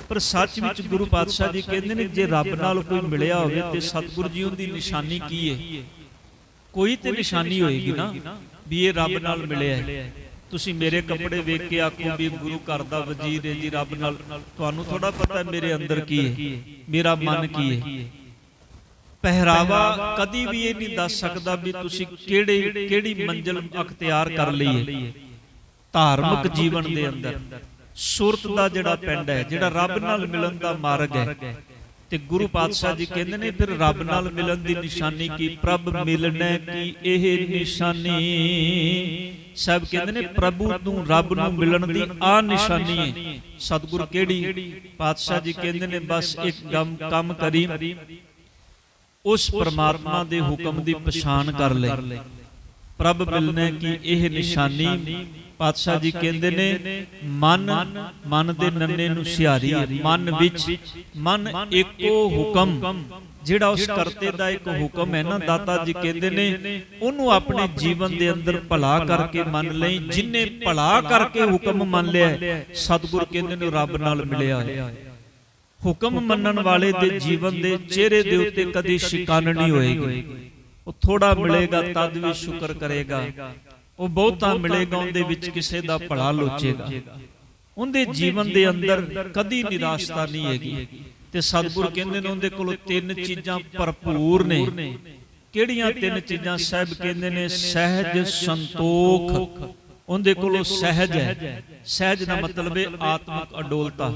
ਪਰ ਸੱਚ ਵਿੱਚ ਗੁਰੂ ਪਾਤਸ਼ਾਹ ਜੀ ਕਹਿੰਦੇ ਨੇ ਜੇ ਰੱਬ ਨਾਲ ਕੋਈ ਮਿਲਿਆ ਹੋਵੇ ਤੇ ਸਤਿਗੁਰੂ ਜੀ ਉਹਦੀ ਨਿਸ਼ਾਨੀ ਕੀ ਹੈ? ਕੋਈ ਤੇ ਨਿਸ਼ਾਨੀ ਹੋਏਗੀ ਨਾ ਵੀ ਇਹ ਰੱਬ ਨਾਲ ਮਿਲਿਆ ਹੈ। ਤੁਸੀਂ ਮੇਰੇ ਕੱਪੜੇ ਵੇਖ ਕੇ ਆਖੋ ਵੀ ਗੁਰੂ ਘਰ ਦਾ ਵਜ਼ੀਰ ਹੈ ਜੀ ਰੱਬ ਨਾਲ। ਤੁਹਾਨੂੰ ਥੋੜਾ ਪਤਾ ਹੈ ਮੇਰੇ ਅੰਦਰ ਕੀ ਹੈ। ਮੇਰਾ ਮਨ ਕੀ ਹੈ? ਪਹਿਰਾਵਾ ਕਦੀ ਵੀ ਇਹ ਨਹੀਂ ਦੱਸ ਸਕਦਾ ਵੀ ਤੁਸੀਂ ਕਿਹੜੇ ਕਿਹੜੀ ਮੰਜ਼ਿਲ ਅਖਤਿਆਰ ਕਰ ਲਈ ਹੈ ਧਾਰਮਿਕ ਜੀਵਨ ਦੇ ਅੰਦਰ। ਸੁਰਤ ਦਾ ਜਿਹੜਾ ਪਿੰਡ ਹੈ ਜਿਹੜਾ ਰੱਬ ਨਾਲ ਮਿਲਣ ਦਾ ਮਾਰਗ ਹੈ। ਤੇ ਗੁਰੂ ਪਾਤਸ਼ਾਹ ਜੀ ਕਹਿੰਦੇ ਨੇ ਫਿਰ ਰੱਬ ਨਾਲ ਮਿਲਣ ਦੀ ਨਿਸ਼ਾਨੀ ਕੀ? ਪ੍ਰਭ ਮਿਲਣਾ ਕੀ ਇਹ ਨਿਸ਼ਾਨੀ? ਸਭ ਕਹਿੰਦੇ ਨੇ ਪ੍ਰਭੂ ਨੂੰ ਰੱਬ ਨੂੰ ਮਿਲਣ ਦੀ ਆ ਨਿਸ਼ਾਨੀ ਹੈ। ਸਤਿਗੁਰ ਕਿਹੜੀ ਪਾਤਸ਼ਾਹ ਜੀ ਕਹਿੰਦੇ ਨੇ ਬਸ ਇੱਕ ਗਮ ਕੰਮ ਕਰੀ। ਉਸ ਪਰਮਾਤਮਾ ਦੇ ਹੁਕਮ ਦੀ ਪਛਾਣ ਕਰ ਲੈ ਪ੍ਰਭ ਮਿਲਣੇ ਕੀ ਇਹ ਨਿਸ਼ਾਨੀ ਪਾਤਸ਼ਾਹ ਜੀ ਕਹਿੰਦੇ ਨੇ ਮਨ ਮਨ ਦੇ ਨੰਨੇ ਨੂੰ ਸਿਹਾਰੀ ਹੈ ਮਨ ਵਿੱਚ ਮਨ ਇੱਕੋ ਹੁਕਮ ਜਿਹੜਾ ਉਸ ਕਰਤੇ ਦਾ ਇੱਕ ਹੁਕਮ ਹੈ ਨਾ ਦਾਤਾ ਜੀ ਕਹਿੰਦੇ ਨੇ ਉਹਨੂੰ ਆਪਣੇ ਜੀਵਨ ਦੇ ਅੰਦਰ ਭਲਾ ਕਰਕੇ ਮੰਨ ਲਈ ਜਿਨੇ ਭਲਾ ਕਰਕੇ ਹੁਕਮ ਮੰਨ ਲਿਆ ਹੈ, ਸਤਿਗੁਰ ਕਹਿੰਦੇ ਨੇ ਰੱਬ ਨਾਲ ਮਿਲਿਆ ਹੈ ਹੁਕਮ ਮੰਨਣ ਵਾਲੇ ਦੇ ਜੀਵਨ ਦੇ ਚਿਹਰੇ ਦੇ ਉੱਤੇ ਕਦੀ ਸ਼ਿਕਾਨ ਨਹੀਂ ਹੋਏਗੀ। ਉਹ ਥੋੜਾ ਮਿਲੇਗਾ ਤਦ ਵੀ ਸ਼ੁਕਰ ਕਰੇਗਾ। ਉਹ ਬਹੁਤਾ ਮਿਲੇਗਾ ਉਹਦੇ ਵਿੱਚ ਕਿਸੇ ਦਾ ਭਲਾ ਲੋਚੇਗਾ। ਉਹਦੇ ਜੀਵਨ ਦੇ ਅੰਦਰ ਕਦੀ ਨਿਰਾਸ਼ਤਾ ਨਹੀਂ ਹੈਗੀ। ਤੇ ਸਤਿਗੁਰ ਕਹਿੰਦੇ ਨੇ ਉਹਦੇ ਕੋਲ ਤਿੰਨ ਚੀਜ਼ਾਂ ਭਰਪੂਰ ਨੇ। ਕਿਹੜੀਆਂ ਤਿੰਨ ਚੀਜ਼ਾਂ? ਸਾਹਿਬ ਕਹਿੰਦੇ ਨੇ ਸਹਿਜ ਸੰਤੋਖ। ਉਹਦੇ ਕੋਲੋਂ ਸਹਿਜ ਹੈ। ਸਹਿਜ ਦਾ ਮਤਲਬ ਹੈ ਆਤਮਿਕ ਅਡੋਲਤਾ।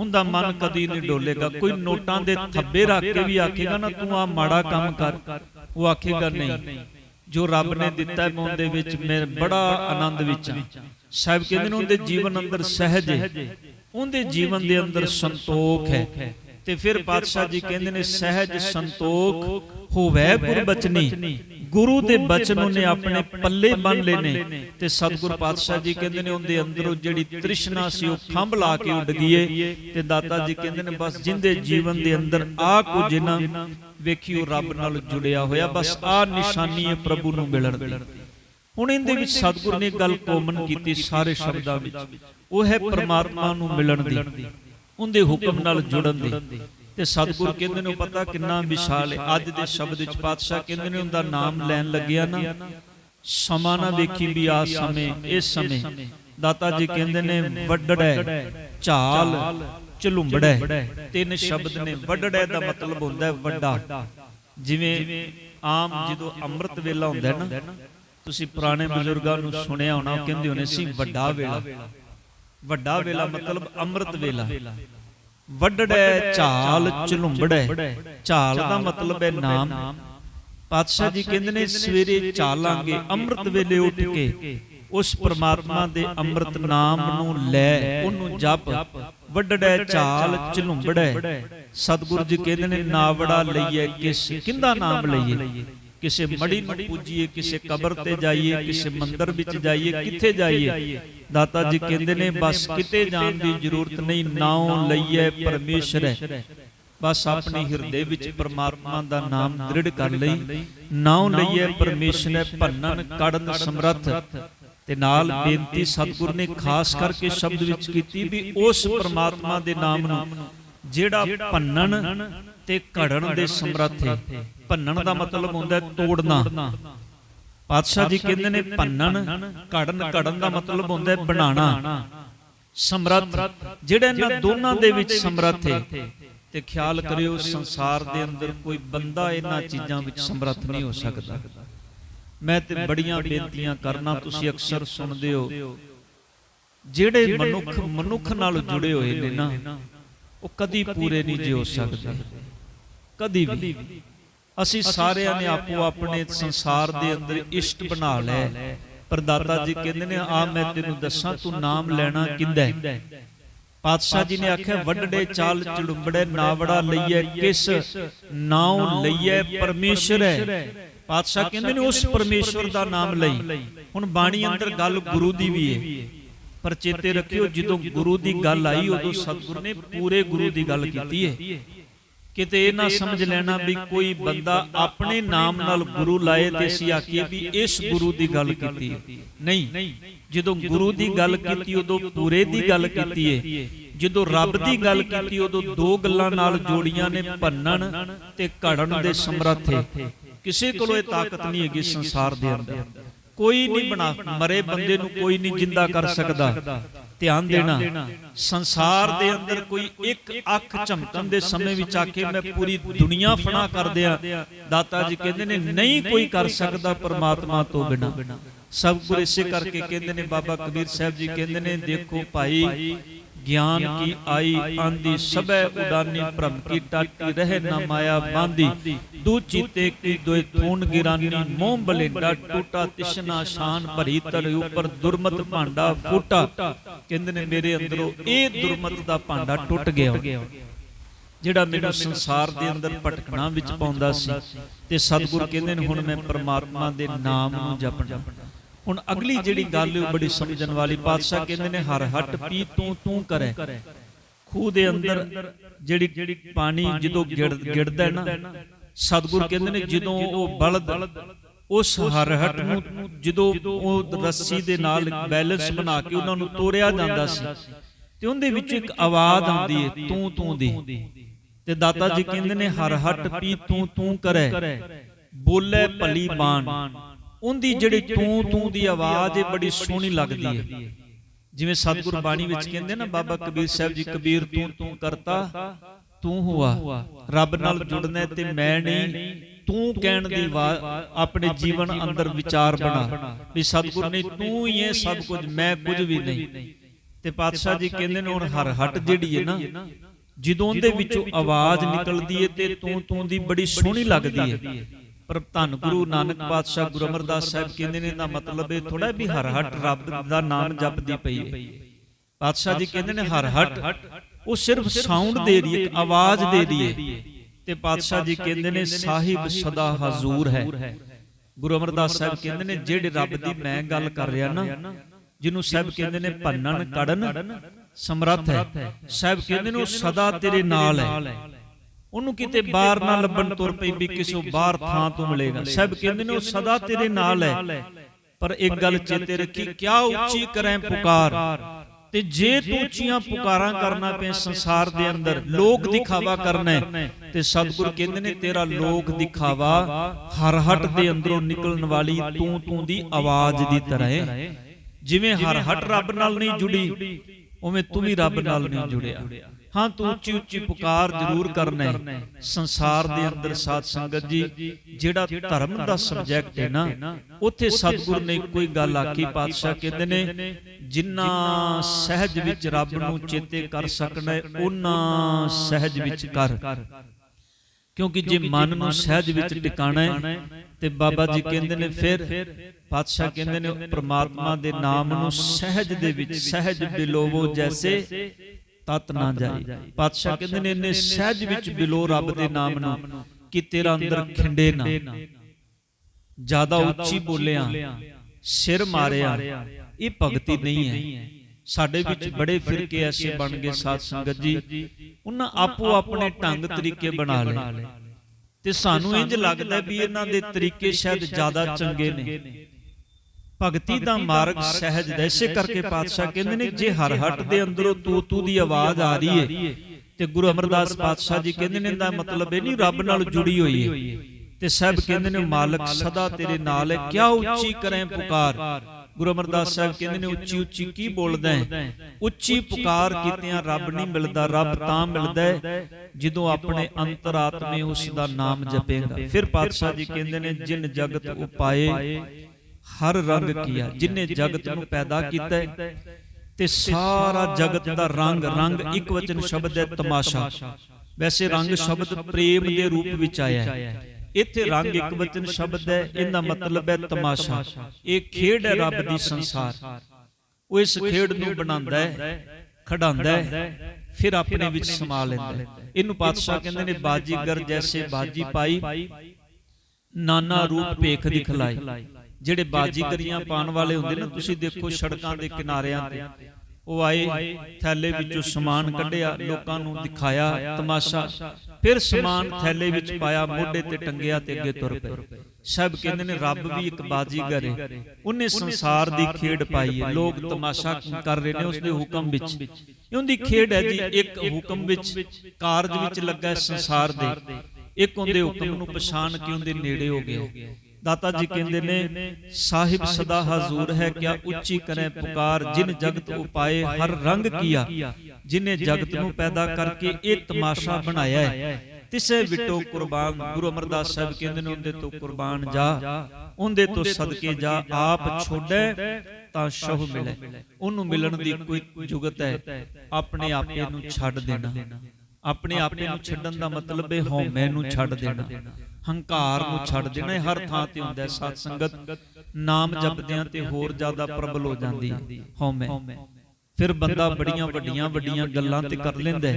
ਉਹਦਾ ਮਨ ਕਦੀ ਨਹੀਂ ਡੋਲੇਗਾ। ਕੋਈ ਨੋਟਾਂ ਦੇ ਥੱਬੇ ਰੱਖ ਕੇ ਵੀ ਆਖੇਗਾ ਨਾ ਤੂੰ ਆ ਮਾੜਾ ਕੰਮ ਕਰ। ਉਹ ਆਖੇਗਾ ਨਹੀਂ ਜੋ ਰੱਬ ਨੇ ਦਿੱਤਾ ਹੈ ਮੈਂ ਉਹਦੇ ਵਿੱਚ ਮੈਂ ਬੜਾ ਆਨੰਦ ਵਿੱਚ ਹਾਂ ਸਾਹਿਬ ਕਹਿੰਦੇ ਨੇ ਉਹਦੇ ਜੀਵਨ ਅੰਦਰ ਸਹਿਜ ਹੈ। ਉਹਦੇ ਜੀਵਨ ਦੇ ਅੰਦਰ ਸੰਤੋਖ ਹੈ। ਤੇ ਫਿਰ ਪਾਤਸ਼ਾਹ ਜੀ ਕਹਿੰਦੇ ਨੇ ਸਹਿਜ ਸੰਤੋਖ ਹੋਵੇ ਗੁਰਬਚਨੀ। ਗੁਰੂ ਦੇ ਬਚਨ ਉਹਨੇ ਆਪਣੇ ਪੱਲੇ ਬੰਨ ਲੈਨੇ ਤੇ ਸਤਿਗੁਰ ਪਾਤਸ਼ਾਹ ਜੀ ਕਹਿੰਦੇ ਨੇ ਉਹਦੇ ਅੰਦਰੋਂ ਜਿਹੜੀ ਤ੍ਰਿਸ਼ਨਾ ਸੀ ਉਹ ਖੰਭ ਲਾ ਕੇ ਉੱਡ ਗਈਏ ਤੇ ਦਾਤਾ ਜੀ ਕਹਿੰਦੇ ਨੇ ਬਸ ਜਿੰਦੇ ਜੀਵਨ ਦੇ ਅੰਦਰ ਆ ਕੁਝ ਨਾ ਵੇਖਿਓ ਰੱਬ ਨਾਲ ਜੁੜਿਆ ਹੋਇਆ ਬਸ ਆ ਨਿਸ਼ਾਨੀ ਹੈ ਪ੍ਰਭੂ ਨੂੰ ਮਿਲਣ ਦੀ। ਹੁਣ ਇਹਦੇ ਵਿੱਚ ਸਤਿਗੁਰ ਨੇ ਗੱਲ ਕੋਮਨ ਕੀਤੀ ਸਾਰੇ ਸ਼ਬਦਾਂ ਵਿੱਚ। ਉਹ ਹੈ ਪ੍ਰਮਾਤਮਾ ਨੂੰ ਮਿਲਣ ਦੀ ਉਹਦੇ ਹੁਕਮ ਨਾਲ ਜੁੜਨ ਦੀ। ਤੇ ਸਤਿਗੁਰ ਕਹਿੰਦੇ ਨੇ ਪਤਾ ਕਿੰਨਾ ਵਿਸ਼ਾਲ ਹੈ। ਅੱਜ ਦੇ ਸ਼ਬਦ ਵਿੱਚ ਪਾਤਸ਼ਾਹ ਕਹਿੰਦੇ ਨੇ ਉਹਦਾ ਨਾਮ ਲੈਣ ਲੱਗਿਆ ਨਾ। ਸਮਾਂ ਨਾ। ਵੇਖੀ ਵੀ ਆ ਸਮੇਂ ਇਸ ਸਮੇਂ। ਦਾਤਾ ਜੀ ਕਹਿੰਦੇ ਨੇ ਵੱਡੜੈ ਝਾਲ ਝਲੁੰਬੜੈ। ਤਿੰਨ ਸ਼ਬਦ ਨੇ ਵੱਡੜੈ ਦਾ ਮਤਲਬ ਹੁੰਦਾ ਹੈ ਵੱਡਾ। ਜਿਵੇਂ ਆਮ ਜਦੋਂ ਅੰਮ੍ਰਿਤ ਵੇਲਾ ਹੁੰਦਾ ਹੈ ਨਾ ਤੁਸੀਂ ਪੁਰਾਣੇ ਬਜ਼ੁਰਗਾਂ ਨੂੰ ਸੁਣਿਆ ਹੋਣਾ ਕਹਿੰਦੇ ਹੋਣੇ ਸੀ ਵੱਡਾ ਵੇਲਾ। ਵੱਡਾ ਵੇਲਾ ਮਤਲਬ ਅੰਮ੍ਰਿਤ ਵੇਲਾ। ਵੱਡੜੈ ਝਾਲ ਝਲੁੰਬੜੈ ਝਾਲ ਦਾ ਮਤਲਬ ਹੈ ਨਾਮ। ਪਾਤਸ਼ਾਹ ਜੀ ਕਹਿੰਦੇ ਨੇ ਸਵੇਰੇ ਝਾਲਾਂਗੇ ਅੰਮ੍ਰਿਤ ਵੇਲੇ ਉੱਠ ਕੇ ਉਸ ਪ੍ਰਮਾਤਮਾ ਦੇ ਅੰਮ੍ਰਿਤ ਨਾਮ ਨੂੰ ਲੈ ਉਹਨੂੰ ਜਪ। ਵੱਡੜੈ ਝਾਲ ਝਲੁੰਬੜੈ ਸਤਿਗੁਰੂ ਜੀ ਕਹਿੰਦੇ ਨੇ ਨਾਵੜਾ ਲਈਏ ਕਿਸ ਕਿੰਦਾ ਨਾਮ ਲਈਏ? ਕਿਸੇ ਮੜੀ ਨੂੰ ਪੂਜੀਏ ਕਿਸੇ ਕਬਰ ਤੇ ਜਾਈਏ ਕਿਸੇ ਮੰਦਰ ਵਿੱਚ ਜਾਈਏ ਕਿੱਥੇ ਜਾਈਏ? ਦਾਤਾ ਜੀ ਕਹਿੰਦੇ ਨੇ ਬਸ ਕਿਤੇ ਜਾਣ ਦੀ ਜ਼ਰੂਰਤ ਨਹੀਂ ਨਾਉ ਲਈਏ ਪਰਮੇਸ਼ਰ ਹੈ। ਬਸ ਆਪਣੇ ਹਿਰਦੇ ਵਿੱਚ ਪ੍ਰਮਾਤਮਾ ਦਾ ਨਾਮ ਦ੍ਰਿੜ ਕਰ ਲਈ। ਨਾਉ ਲਈਏ ਪਰਮੇਸ਼ਰ ਹੈ ਭੰਨਨ ਕੜਨ ਸਮਰੱਥ। ਤੇ ਨਾਲ ਬੇਨਤੀ ਸਤਿਗੁਰ ਨੇ ਖਾਸ ਕਰਕੇ ਸ਼ਬਦ ਵਿੱਚ ਕੀਤੀ ਵੀ ਉਸ ਪ੍ਰਮਾਤਮਾ ਦੇ ਨਾਮ ਨੂੰ ਜਿਹੜਾ ਭੰਨਣ ਤੇ ਘੜਨ ਦੇ ਸਮਰੱਥ ਹੈ। ਭੰਨਣ ਦਾ ਮਤਲਬ ਹੁੰਦਾ ਤੋੜਨਾ। ਪਾਤਸ਼ਾਹ ਜੀ ਕਹਿੰਦੇ ਨੇ ਭੰਨਣ ਘੜਨ ਘੜਨ ਦਾ ਮਤਲਬ ਹੁੰਦਾ ਹੈ ਬਣਾਉਣਾ। ਸਮਰੱਥ। ਜਿਹੜਾ ਇਹਨਾਂ ਦੋਨਾਂ ਦੇ ਵਿੱਚ ਸਮਰੱਥ ਹੈ। ਤੇ ਖਿਆਲ ਕਰਿਓ ਸੰਸਾਰ ਦੇ ਅੰਦਰ ਕੋਈ ਬੰਦਾ ਇਹਨਾਂ ਚੀਜ਼ਾਂ ਵਿੱਚ ਸਮਰੱਥ ਨਹੀਂ ਹੋ ਸਕਦਾ। ਮੈਂ ਤੇ ਬੜੀਆਂ ਬੇਨਤੀਆਂ ਕਰਨਾ ਤੁਸੀਂ ਅਕਸਰ ਸੁਣਦੇ ਹੋ। ਜਿਹੜੇ ਮਨੁੱਖ ਮਨੁੱਖ ਨਾਲ ਜੁੜੇ ਹੋਏ ਨੇ ਨਾ ਉਹ ਕਦੀ ਪੂਰੇ ਨਹੀਂ ਜੀ ਹੋ ਸਕਦੇ। ਕਦੀ ਵੀ। ਅਸੀਂ ਸਾਰਿਆਂ ਨੇ ਆਪੋ ਆਪਣੇ ਸੰਸਾਰ ਦੇ ਅੰਦਰ ਇਸ਼ਟ ਬਣਾ ਲਏ। ਪਰ ਦਾਤਾ ਜੀ ਕਹਿੰਦੇ ਨੇ ਆ ਮੈਂ ਤੈਨੂੰ ਦੱਸਾਂ ਤੂੰ ਨਾਮ ਲੈਣਾ ਕਿੰਦਾ ਹੈ? ਪਾਤਸ਼ਾਹ ਜੀ ਨੇ ਆਖਿਆ ਵੱਡੜੇ ਚਾਲ ਚੜੁੰਬੜੇ ਨਾਵੜਾ ਲਈਏ ਕਿਸ ਨਾਉ ਲਈਏ ਪਰਮੇਸ਼ਰ ਹੈ? ਪਾਤਸ਼ਾਹ ਕਹਿੰਦੇ ਨੇ ਉਸ ਪਰਮੇਸ਼ਵਰ ਦਾ ਨਾਮ ਲਈ। ਹੁਣ ਬਾਣੀ ਅੰਦਰ ਗੱਲ ਗੁਰੂ ਦੀ ਵੀ ਹੈ ਪਰ ਚੇਤੇ ਰੱਖਿਓ ਜਦੋਂ ਗੁਰੂ ਦੀ ਗੱਲ ਆਈ ਉਦੋਂ ਸਤਿਗੁਰ ਨੇ ਪੂਰੇ ਗੁਰੂ ਦੀ ਗੱਲ ਕੀਤੀ ਹੈ ਕਿਤੇ ਇਹ ਨਾ ਸਮਝ ਲੈਣਾ ਵੀ ਕੋਈ ਬੰਦਾ ਆਪਣੇ ਨਾਮ ਨਾਲ ਗੁਰੂ ਲਾਏ ਤੇ ਅਸੀਂ ਆਖੀਏ ਵੀ ਇਸ ਗੁਰੂ ਦੀ ਗੱਲ ਕੀਤੀ। ਨਹੀਂ ਜਦੋਂ ਗੁਰੂ ਦੀ ਗੱਲ ਕੀਤੀ ਉਦੋਂ ਪੂਰੇ ਦੀ ਗੱਲ ਕੀਤੀ ਹੈ ਜਦੋਂ ਰੱਬ ਦੀ ਗੱਲ ਕੀਤੀ ਉਦੋਂ ਦੋ ਗੱਲਾਂ ਨਾਲ ਜੋੜੀਆਂ ਨੇ ਭੰਨਣ ਤੇ ਘੜਨ ਦੇ ਸਮਰੱਥ ਕਿਸੇ ਕੋਲੋਂ ਇਹ ਤਾਕਤ ਨਹੀਂ ਹੈਗੀ ਸੰਸਾਰ ਦੇ ਅੰਦਰ। ਕੋਈ ਨਹੀਂ ਬਣਾ। ਮਰੇ ਬੰਦੇ ਨੂੰ ਕੋਈ ਨਹੀਂ ਜਿੰਦਾ ਕਰ ਸਕਦਾ। ਧਿਆਨ ਦੇਣਾ। ਸੰਸਾਰ ਦੇ ਅੰਦਰ ਕੋਈ ਇੱਕ ਅੱਖ ਝਮਕਣ ਦੇ ਸਮੇਂ ਵਿੱਚ ਆ ਕੇ ਮੈਂ ਪੂਰੀ ਦੁਨੀਆ ਫਨਾ ਕਰ ਦਿਆਂ ਦਾਤਾ ਜੀ ਕਹਿੰਦੇ ਨੇ ਨਹੀਂ ਕੋਈ ਕਰ ਸਕਦਾ ਪਰਮਾਤਮਾ ਤੋਂ ਬਿਨਾ। ਸਭ ਕੁਝ ਇਸੇ ਕਰਕੇ ਕਹਿੰਦੇ ਨੇ ਬਾਬਾ ਕਬੀਰ ਸਾਹਿਬ ਜੀ ਕਹਿੰਦੇ ਨੇ ਦੇਖੋ ਭਾਈ ਗਿਆਨ ਕੀ ਆਈ ਆਂਦੀ ਸਭੈ ਉਡਾਨੀ ਭ੍ਰਮ ਕੀ ਟਾਟੀ ਰਹੇ ਨਾ ਮਾਇਆ ਬਾਂਦੀ। ਦੂ ਚੀਤੇ ਕੀ ਦੋਇ ਥੂਨ ਗਿਰਾਨੀ ਮੋਹ ਬਲੇਡਾ ਟੂਟਾ ਤਿਸ਼ਨਾ ਸ਼ਾਨ ਭਰੀ ਤਰ ਉਪਰ ਦੁਰਮਤ ਭਾਂਡਾ ਫੂਟਾ। ਕਹਿੰਦੇ ਨੇ ਮੇਰੇ ਅੰਦਰੋਂ ਇਹ ਦੁਰਮਤ ਦਾ ਭਾਂਡਾ ਟੁੱਟ ਗਿਆ। ਜਿਹੜਾ ਮੈਨੂੰ ਸੰਸਾਰ ਦੇ ਅੰਦਰ ਭਟਕਣਾ ਵਿੱਚ ਪਾਉਂਦਾ ਸੀ ਤੇ ਸਤਿਗੁਰ ਕਹਿੰਦੇ ਨੇ ਹੁਣ ਮੈਂ ਪ੍ਰਮਾਤਮਾ ਦੇ ਨਾਮ ਨੂੰ ਜਪਣਾ। ਹੁਣ ਅਗਲੀ ਜਿਹੜੀ ਗੱਲ ਬੜੀ ਸਮਝਣ ਵਾਲੀ ਪਾਤਸ਼ਾਹ ਕਹਿੰਦੇ ਨੇ ਹਰ ਹਟ ਪੀ ਤੂੰ ਤੂੰ ਕਰੇ। ਖੂਹ ਦੇ ਅੰਦਰ ਜਿਹੜੀ ਪਾਣੀ ਜਦੋਂ ਗਿੜਦਾ ਹੈ ਨਾ ਸਤਿਗੁਰ ਕਹਿੰਦੇ ਨੇ ਜਦੋਂ ਉਹ ਬਲਦ ਉਸ ਹਰ ਹਟ ਨੂੰ ਜਦੋਂ ਉਹ ਰੱਸੀ ਦੇ ਨਾਲ ਬੈਲੈਂਸ ਬਣਾ ਕੇ ਉਹਨਾਂ ਨੂੰ ਤੋਰਿਆ ਜਾਂਦਾ ਸੀ। ਤੇ ਉਹਦੇ ਵਿੱਚ ਇੱਕ ਆਵਾਜ਼ ਆਉਂਦੀ ਹੈ ਤੂੰ ਤੂੰ ਦੀ। ਤੇ ਦਾਤਾ ਜੀ ਕਹਿੰਦੇ ਨੇ ਹਰ ਹਟ ਪੀ ਤੂੰ ਤੂੰ ਕਰੇ। ਬੋਲੇ ਭਲੀ ਬਾਣ। ਉਹਦੀ ਜਿਹੜੀ ਤੂੰ ਤੂੰ ਦੀ ਆਵਾਜ਼ ਇਹ ਬੜੀ ਸੋਹਣੀ ਲੱਗਦੀ ਹੈ। ਜਿਵੇਂ ਸਤਿਗੁਰ ਬਾਣੀ ਵਿੱਚ ਕਹਿੰਦੇ ਨਾ ਬਾਬਾ ਕਬੀਰ ਸਾਹਿਬ ਜੀ ਕਬੀਰ ਤੂੰ ਤੂੰ ਕਰਤਾ ਤੂੰ ਹੁਆ। ਰੱਬ ਨਾਲ ਜੁੜਨਾ ਤੇ ਮੈਂ ਨਹੀਂ ਤੂੰ ਕਹਿਣ ਦੀ ਆਪਣੇ ਜੀਵਨ ਅੰਦਰ ਵਿਚਾਰ ਬਣਾ ਵੀ ਸਤਿਗੁਰ ਨੇ ਤੂੰ ਹੀ ਹੈ ਸਭ ਕੁਝ ਮੈਂ ਕੁਝ ਵੀ ਨਹੀਂ। ਤੇ ਪਾਤਸ਼ਾਹ ਜੀ ਕਹਿੰਦੇ ਨੇ ਹੁਣ ਹਰ ਹਟ ਜਿਹੜੀ ਹੈ ਨਾ ਜਦੋਂ ਉਹਦੇ ਵਿੱਚੋਂ ਆਵਾਜ਼ ਨਿਕਲਦੀ ਹੈ ਤੇ ਤੂੰ ਤੂੰ ਦੀ ਬੜੀ ਸੋਹਣੀ ਲੱਗਦੀ ਹੈ। ਪਰ ਧੰਨ ਗੁਰੂ ਨਾਨਕ ਪਾਤਸ਼ਾਹ ਗੁਰੂ ਅਮਰਦਾਸ ਸਾਹਿਬ ਕਹਿੰਦੇ ਨੇ ਇਹਦਾ ਮਤਲਬ ਇਹ ਥੋੜਾ ਵੀ ਹਰ ਹਟ ਰੱਬ ਦਾ ਨਾਮ ਜਪਦੀ ਪਈ ਹੈ ਪਾਤਸ਼ਾਹ ਜੀ ਕਹਿੰਦੇ ਨੇ ਹਰ ਹਟ ਉਹ ਸਿਰਫ ਸਾਊਂਡ ਦੇ ਰਹੀ ਹੈ ਆਵਾਜ਼ ਦੇ ਰਹੀ ਹੈ ਤੇ ਪਾਤਸ਼ਾਹ ਜੀ ਕਹਿੰਦੇ ਨੇ ਸਾਹਿਬ ਸਦਾ ਹਜ਼ੂਰ ਹੈ ਗੁਰੂ ਅਮਰਦਾਸ ਸਾਹਿਬ ਕਹਿੰਦੇ ਨੇ ਜਿਹੜੇ ਰੱਬ ਦੀ ਮੈਂ ਗੱਲ ਕਰ ਰਿਹਾ ਨਾ ਜਿਹਨੂੰ ਸਾਹਿਬ ਕਹਿੰਦੇ ਨੇ ਭੰਨਣ ਕੜਨ ਸਮਰੱਥ ਹੈ ਸਾਹਿਬ ਕਹਿੰਦੇ ਨੇ ਉਹ ਸਦਾ ਤੇਰੇ ਨਾਲ ਹੈ ਉਹਨੂੰ ਕਿਤੇ ਬਾਹਰ ਨਾ ਲੱਭਣ ਤੁਰ ਪਈ ਵੀ ਕਿਸੇ ਬਾਹਰ ਥਾਂ ਤੋਂ ਮਿਲੇਗਾ। ਸਾਹਿਬ ਕਹਿੰਦੇ ਨੇ ਉਹ ਸਦਾ ਤੇਰੇ ਨਾਲ ਹੈ। ਪਰ ਇੱਕ ਗੱਲ ਚੇਤੇ ਰੱਖੀ ਕਿਆ ਉੱਚੀ ਕਰਾਂ ਪੁਕਾਰ। ਤੇ ਜੇ ਤੂੰ ਉੱਚੀਆਂ ਪੁਕਾਰਾਂ ਕਰਨਾ ਪਏ ਸੰਸਾਰ ਦੇ ਅੰਦਰ ਲੋਕ ਦਿਖਾਵਾ ਕਰਨਾ ਤੇ ਸਤਿਗੁਰ ਕਹਿੰਦੇ ਨੇ ਤੇਰਾ ਲੋਕ ਦਿਖਾਵਾ ਹਰ ਹਟ ਦੇ ਅੰਦਰੋਂ ਨਿਕਲਣ ਵਾਲੀ ਤੂੰ ਤੂੰ ਦੀ ਆਵਾਜ਼ ਦੀ ਤਰ੍ਹਾਂ ਹੈ। ਜਿਵੇਂ ਹਰ ਹਟ ਰੱਬ ਨਾਲ ਨਹੀਂ ਜੁੜੀ। ਉਵੇਂ ਤੂੰ ਵੀ ਰੱਬ ਨਾਲ ਨਹੀਂ ਜੁੜਿਆ। ਹਾਂ ਤੂੰ ਉੱਚੀ ਉੱਚੀ ਪੁਕਾਰ ਜ਼ਰੂਰ ਕਰਨਾ ਹੈ। ਸੰਸਾਰ ਦੇ ਅੰਦਰ ਸਾਧ ਸੰਗਤ ਜੀ ਜਿਹੜਾ ਧਰਮ ਦਾ ਸਬਜੈਕਟ ਹੈ ਨਾ ਉੱਥੇ ਸਤਿਗੁਰ ਨੇ ਕੋਈ ਗੱਲ ਆਖੀ ਪਾਤਸ਼ਾਹ ਕਹਿੰਦੇ ਨੇ ਜਿੰਨਾ ਸਹਿਜ ਵਿੱਚ ਰੱਬ ਨੂੰ ਚੇਤੇ ਕਰ ਸਕਣਾ ਹੈ ਉਹਨਾਂ ਸਹਿਜ ਵਿੱਚ ਕਰ। ਕਿਉਂਕਿ ਜੇ ਮਨ ਨੂੰ ਸਹਿਜ ਵਿੱਚ ਟਿਕਾਣਾ ਹੈ ਤੇ ਬਾਬਾ ਜੀ ਕਹਿੰਦੇ ਨੇ ਫਿਰ ਪਾਤਸ਼ਾਹ ਕਹਿੰਦੇ ਨੇ ਪ੍ਰਮਾਤਮਾ ਦੇ ਨਾਮ ਨੂੰ ਸਹਿਜ ਦੇ ਵਿੱਚ ਸਹਿਜ ਬਿਲੋਵੋ ਜੈਸੇ ਤਤ ਨਾ ਜਾਏ। ਪਾਤਸ਼ਾਹ ਕਹਿੰਦੇ ਨੇ ਇੰਨੇ ਸਹਿਜ ਵਿੱਚ ਬਿਲੋ ਰੱਬ ਦੇ ਨਾਮ ਨੂੰ ਕਿ ਤੇਰਾ ਅੰਦਰ ਖਿੰਡੇ ਨਾ। ਜ਼ਿਆਦਾ ਉੱਚੀ ਬੋਲਿਆ ਸਿਰ ਮਾਰਿਆ। ਇਹ ਭਗਤੀ ਨਹੀਂ ਹੈ। ਸਾਡੇ ਵਿੱਚ ਬੜੇ ਫਿਰਕੇ ਐਸੇ ਬਣ ਗਏ ਸਾਧ ਸੰਗਤ ਜੀ। ਉਹਨਾਂ ਆਪੋ ਆਪਣੇ ਢੰਗ ਤਰੀਕੇ ਬਣਾ ਲਏ। ਤੇ ਸਾਨੂੰ ਇੰਜ ਲੱਗਦਾ ਵੀ ਇਹਨਾਂ ਦੇ ਤਰੀਕੇ ਸ਼ਾਇਦ ਜ਼ਿਆਦਾ ਚੰਗੇ ਨੇ। ਭਗਤੀ ਦਾ ਮਾਰਗ ਸਹਿਜ ਐਸੇ ਕਰਕੇ ਪਾਤਸ਼ਾਹ ਕਹਿੰਦੇ ਨੇ ਜੇ ਹਰ ਹਟ ਦੇ ਅੰਦਰੋਂ ਤੂ ਤੂ ਦੀ ਆਵਾਜ਼ ਆ ਰਹੀ ਹੈ ਤੇ ਗੁਰੂ ਅਮਰਦਾਸ ਪਾਤਸ਼ਾਹ ਜੀ ਕਹਿੰਦੇ ਨੇ ਇਹਦਾ ਮਤਲਬ ਇਹ ਨਹੀਂ ਰੱਬ ਨਾਲ ਜੁੜੀ ਹੋਈ ਹੈ ਤੇ ਸਭ ਕਹਿੰਦੇ ਨੇ ਮਾਲਕ ਸਦਾ ਤੇਰੇ ਨਾਲ ਹੈ ਕਿਆ ਉੱਚੀ ਕਰੇ ਪੁਕਾਰ? ਗੁਰੂ ਅਮਰਦਾਸ ਸਾਹਿਬ ਕਹਿੰਦੇ ਨੇ ਉੱਚੀ ਉੱਚੀ ਕੀ ਬੋਲਦਾ ਹੈ ਉੱਚੀ ਪੁਕਾਰ ਕੀਤਿਆਂ ਰੱਬ ਨਹੀਂ ਮਿਲਦਾ ਰੱਬ ਤਾਂ ਮਿਲਦਾ ਹੈ ਜਦੋਂ ਆਪਣੇ ਅੰਤਰਾਤਮੇ ਉਸ ਦਾ ਨਾਮ ਜਪੇਗਾ ਫਿਰ ਪਾਤਸ਼ਾਹ ਜੀ ਕਹਿੰਦੇ ਨੇ ਜਿਨ ਜਗਤ ਉਪਾਏ ਹਰ ਰੰਗ ਕੀਆ ਜਿਨੇ ਜਗਤ ਨੂੰ ਪੈਦਾ ਕੀਤਾ ਤੇ ਸਾਰਾ ਜਗਤ ਦਾ ਰੰਗ ਰੰਗ ਇੱਕ ਵਚਨ ਸ਼ਬਦ ਹੈ ਤਮਾਸ਼ਾ। ਵੈਸੇ ਰੰਗ ਸ਼ਬਦ ਪ੍ਰੇਮ ਦੇ ਰੂਪ ਵਿੱਚ ਆਇਆ ਹੈ। ਇੱਥੇ ਰੰਗ ਇੱਕ ਵਚਨ ਸ਼ਬਦ ਹੈ ਇਹਦਾ ਮਤਲਬ ਹੈ ਤਮਾਸ਼ਾ। ਇਹ ਖੇਡ ਹੈ ਰੱਬ ਦੀ ਸੰਸਾਰ। ਉਹ ਇਸ ਖੇਡ ਨੂੰ ਬਣਾਉਂਦਾ ਹੈ ਖੜਾਉਂਦਾ ਹੈ ਫਿਰ ਆਪਣੇ ਵਿੱਚ ਸਮਾ ਲੈਂਦਾ ਹੈ। ਇਹਨੂੰ ਪਾਤਸ਼ਾਹ ਕਹਿੰਦੇ ਨੇ ਬਾਜੀਗਰ ਜੈਸੇ ਬਾਜੀ ਪਾਈ ਨਾਨਾ ਰੂਪ ਭੇਖ ਦਿਖਲਾਈ। ਜਿਹੜੇ ਬਾਜੀਗਰੀਆਂ ਪਾਣ ਵਾਲੇ ਹੁੰਦੇ ਨੇ ਤੁਸੀਂ ਦੇਖੋ ਸੜਕਾਂ ਦੇ ਕਿਨਾਰਿਆਂ ਤੇ। ਉਹ ਆਏ ਥੈਲੇ ਵਿੱਚੋਂ ਸਮਾਨ ਕੱਢਿਆ ਲੋਕਾਂ ਨੂੰ ਦਿਖਾਇਆ ਤਮਾਸ਼ਾ। ਫਿਰ ਸਮਾਨ ਥੈਲੇ ਵਿੱਚ ਪਾਇਆ ਮੋਢੇ ਤੇ ਟੰਗਿਆ ਤੇ ਅੱਗੇ ਤੁਰ ਪਏ। ਸਭ ਕਹਿੰਦੇ ਨੇ ਰੱਬ ਵੀ ਇੱਕ ਬਾਜੀਗਰ ਹੈ ਉਹਨੇ ਸੰਸਾਰ ਦੀ ਖੇਡ ਪਾਈ ਹੈ। ਲੋਕ ਤਮਾਸ਼ਾ ਕਰ ਰਹੇ ਨੇ ਉਸਦੇ ਹੁਕਮ ਵਿੱਚ। ਉਹਦੀ ਖੇਡ ਹੈ ਜੀ ਇੱਕ ਹੁਕਮ ਵਿੱਚ ਕਾਰਜ ਵਿੱਚ ਲੱਗਾ ਸੰਸਾਰ ਦੇ। ਇੱਕ ਉਹਦੇ ਹੁਕਮ ਨੂੰ ਪਛਾਣ ਕੇ ਉਹਦੇ ਨੇੜੇ ਹੋ ਗਿਆ ਦਾਤਾ ਜੀ ਕਹਿੰਦੇ ਨੇ ਸਾਹਿਬ ਸਦਾ ਹਜ਼ੂਰ ਹੈ ਕਿਆ ਉੱਚੀ ਕਰੇ ਪੁਕਾਰ ਜਿਨ ਜਗਤ ਉਪਾਏ ਹਰ ਰੰਗ ਕੀਆ ਜਿਨੇ ਜਗਤ ਨੂੰ ਪੈਦਾ ਕਰਕੇ ਇਹ ਤਮਾਸ਼ਾ ਬਣਾਇਆ ਹੈ। ਤਿਸੇ ਵਿਟੋ ਕੁਰਬਾਨ ਗੁਰੂ ਅਮਰਦਾਸ ਸਾਹਿਬ ਕਹਿੰਦੇ ਨੇ ਉਹਦੇ ਤੋਂ ਕੁਰਬਾਨ ਜਾ ਉਹਦੇ ਤੋਂ ਸਦਕੇ ਜਾ ਆਪ ਛੋੜੈ ਤਾਂ ਸ਼ਹੁ ਮਿਲੇ। ਉਹਨੂੰ ਮਿਲਣ ਦੀ ਕੋਈ ਜੁਗਤ ਹੈ। ਆਪਣੇ ਆਪੇ ਨੂੰ ਛੱਡ ਦੇਣਾ। ਆਪਣੇ ਆਪੇ ਨੂੰ ਛੱਡਣ ਦਾ ਮਤਲਬ ਹੈ ਹਉਮੈ ਨੂੰ ਛੱਡ ਦੇਣਾ। ਹੰਕਾਰ ਨੂੰ ਛੱਡ ਦੇਣਾ ਇਹ ਹਰ ਥਾਂ ਤੇ ਹੁੰਦਾ ਹੈ ਸਤ ਸੰਗਤ ਨਾਮ ਜਪਦਿਆਂ ਤੇ ਹੋਰ ਜ਼ਿਆਦਾ ਪ੍ਰਬਲ ਹੋ ਜਾਂਦੀ। ਹੈ ਹਉਮੈ। ਫਿਰ ਬੰਦਾ ਬੜੀਆਂ ਵੱਡੀਆਂ ਵੱਡੀਆਂ ਗੱਲਾਂ ਤੇ ਕਰ ਲੈਂਦਾ।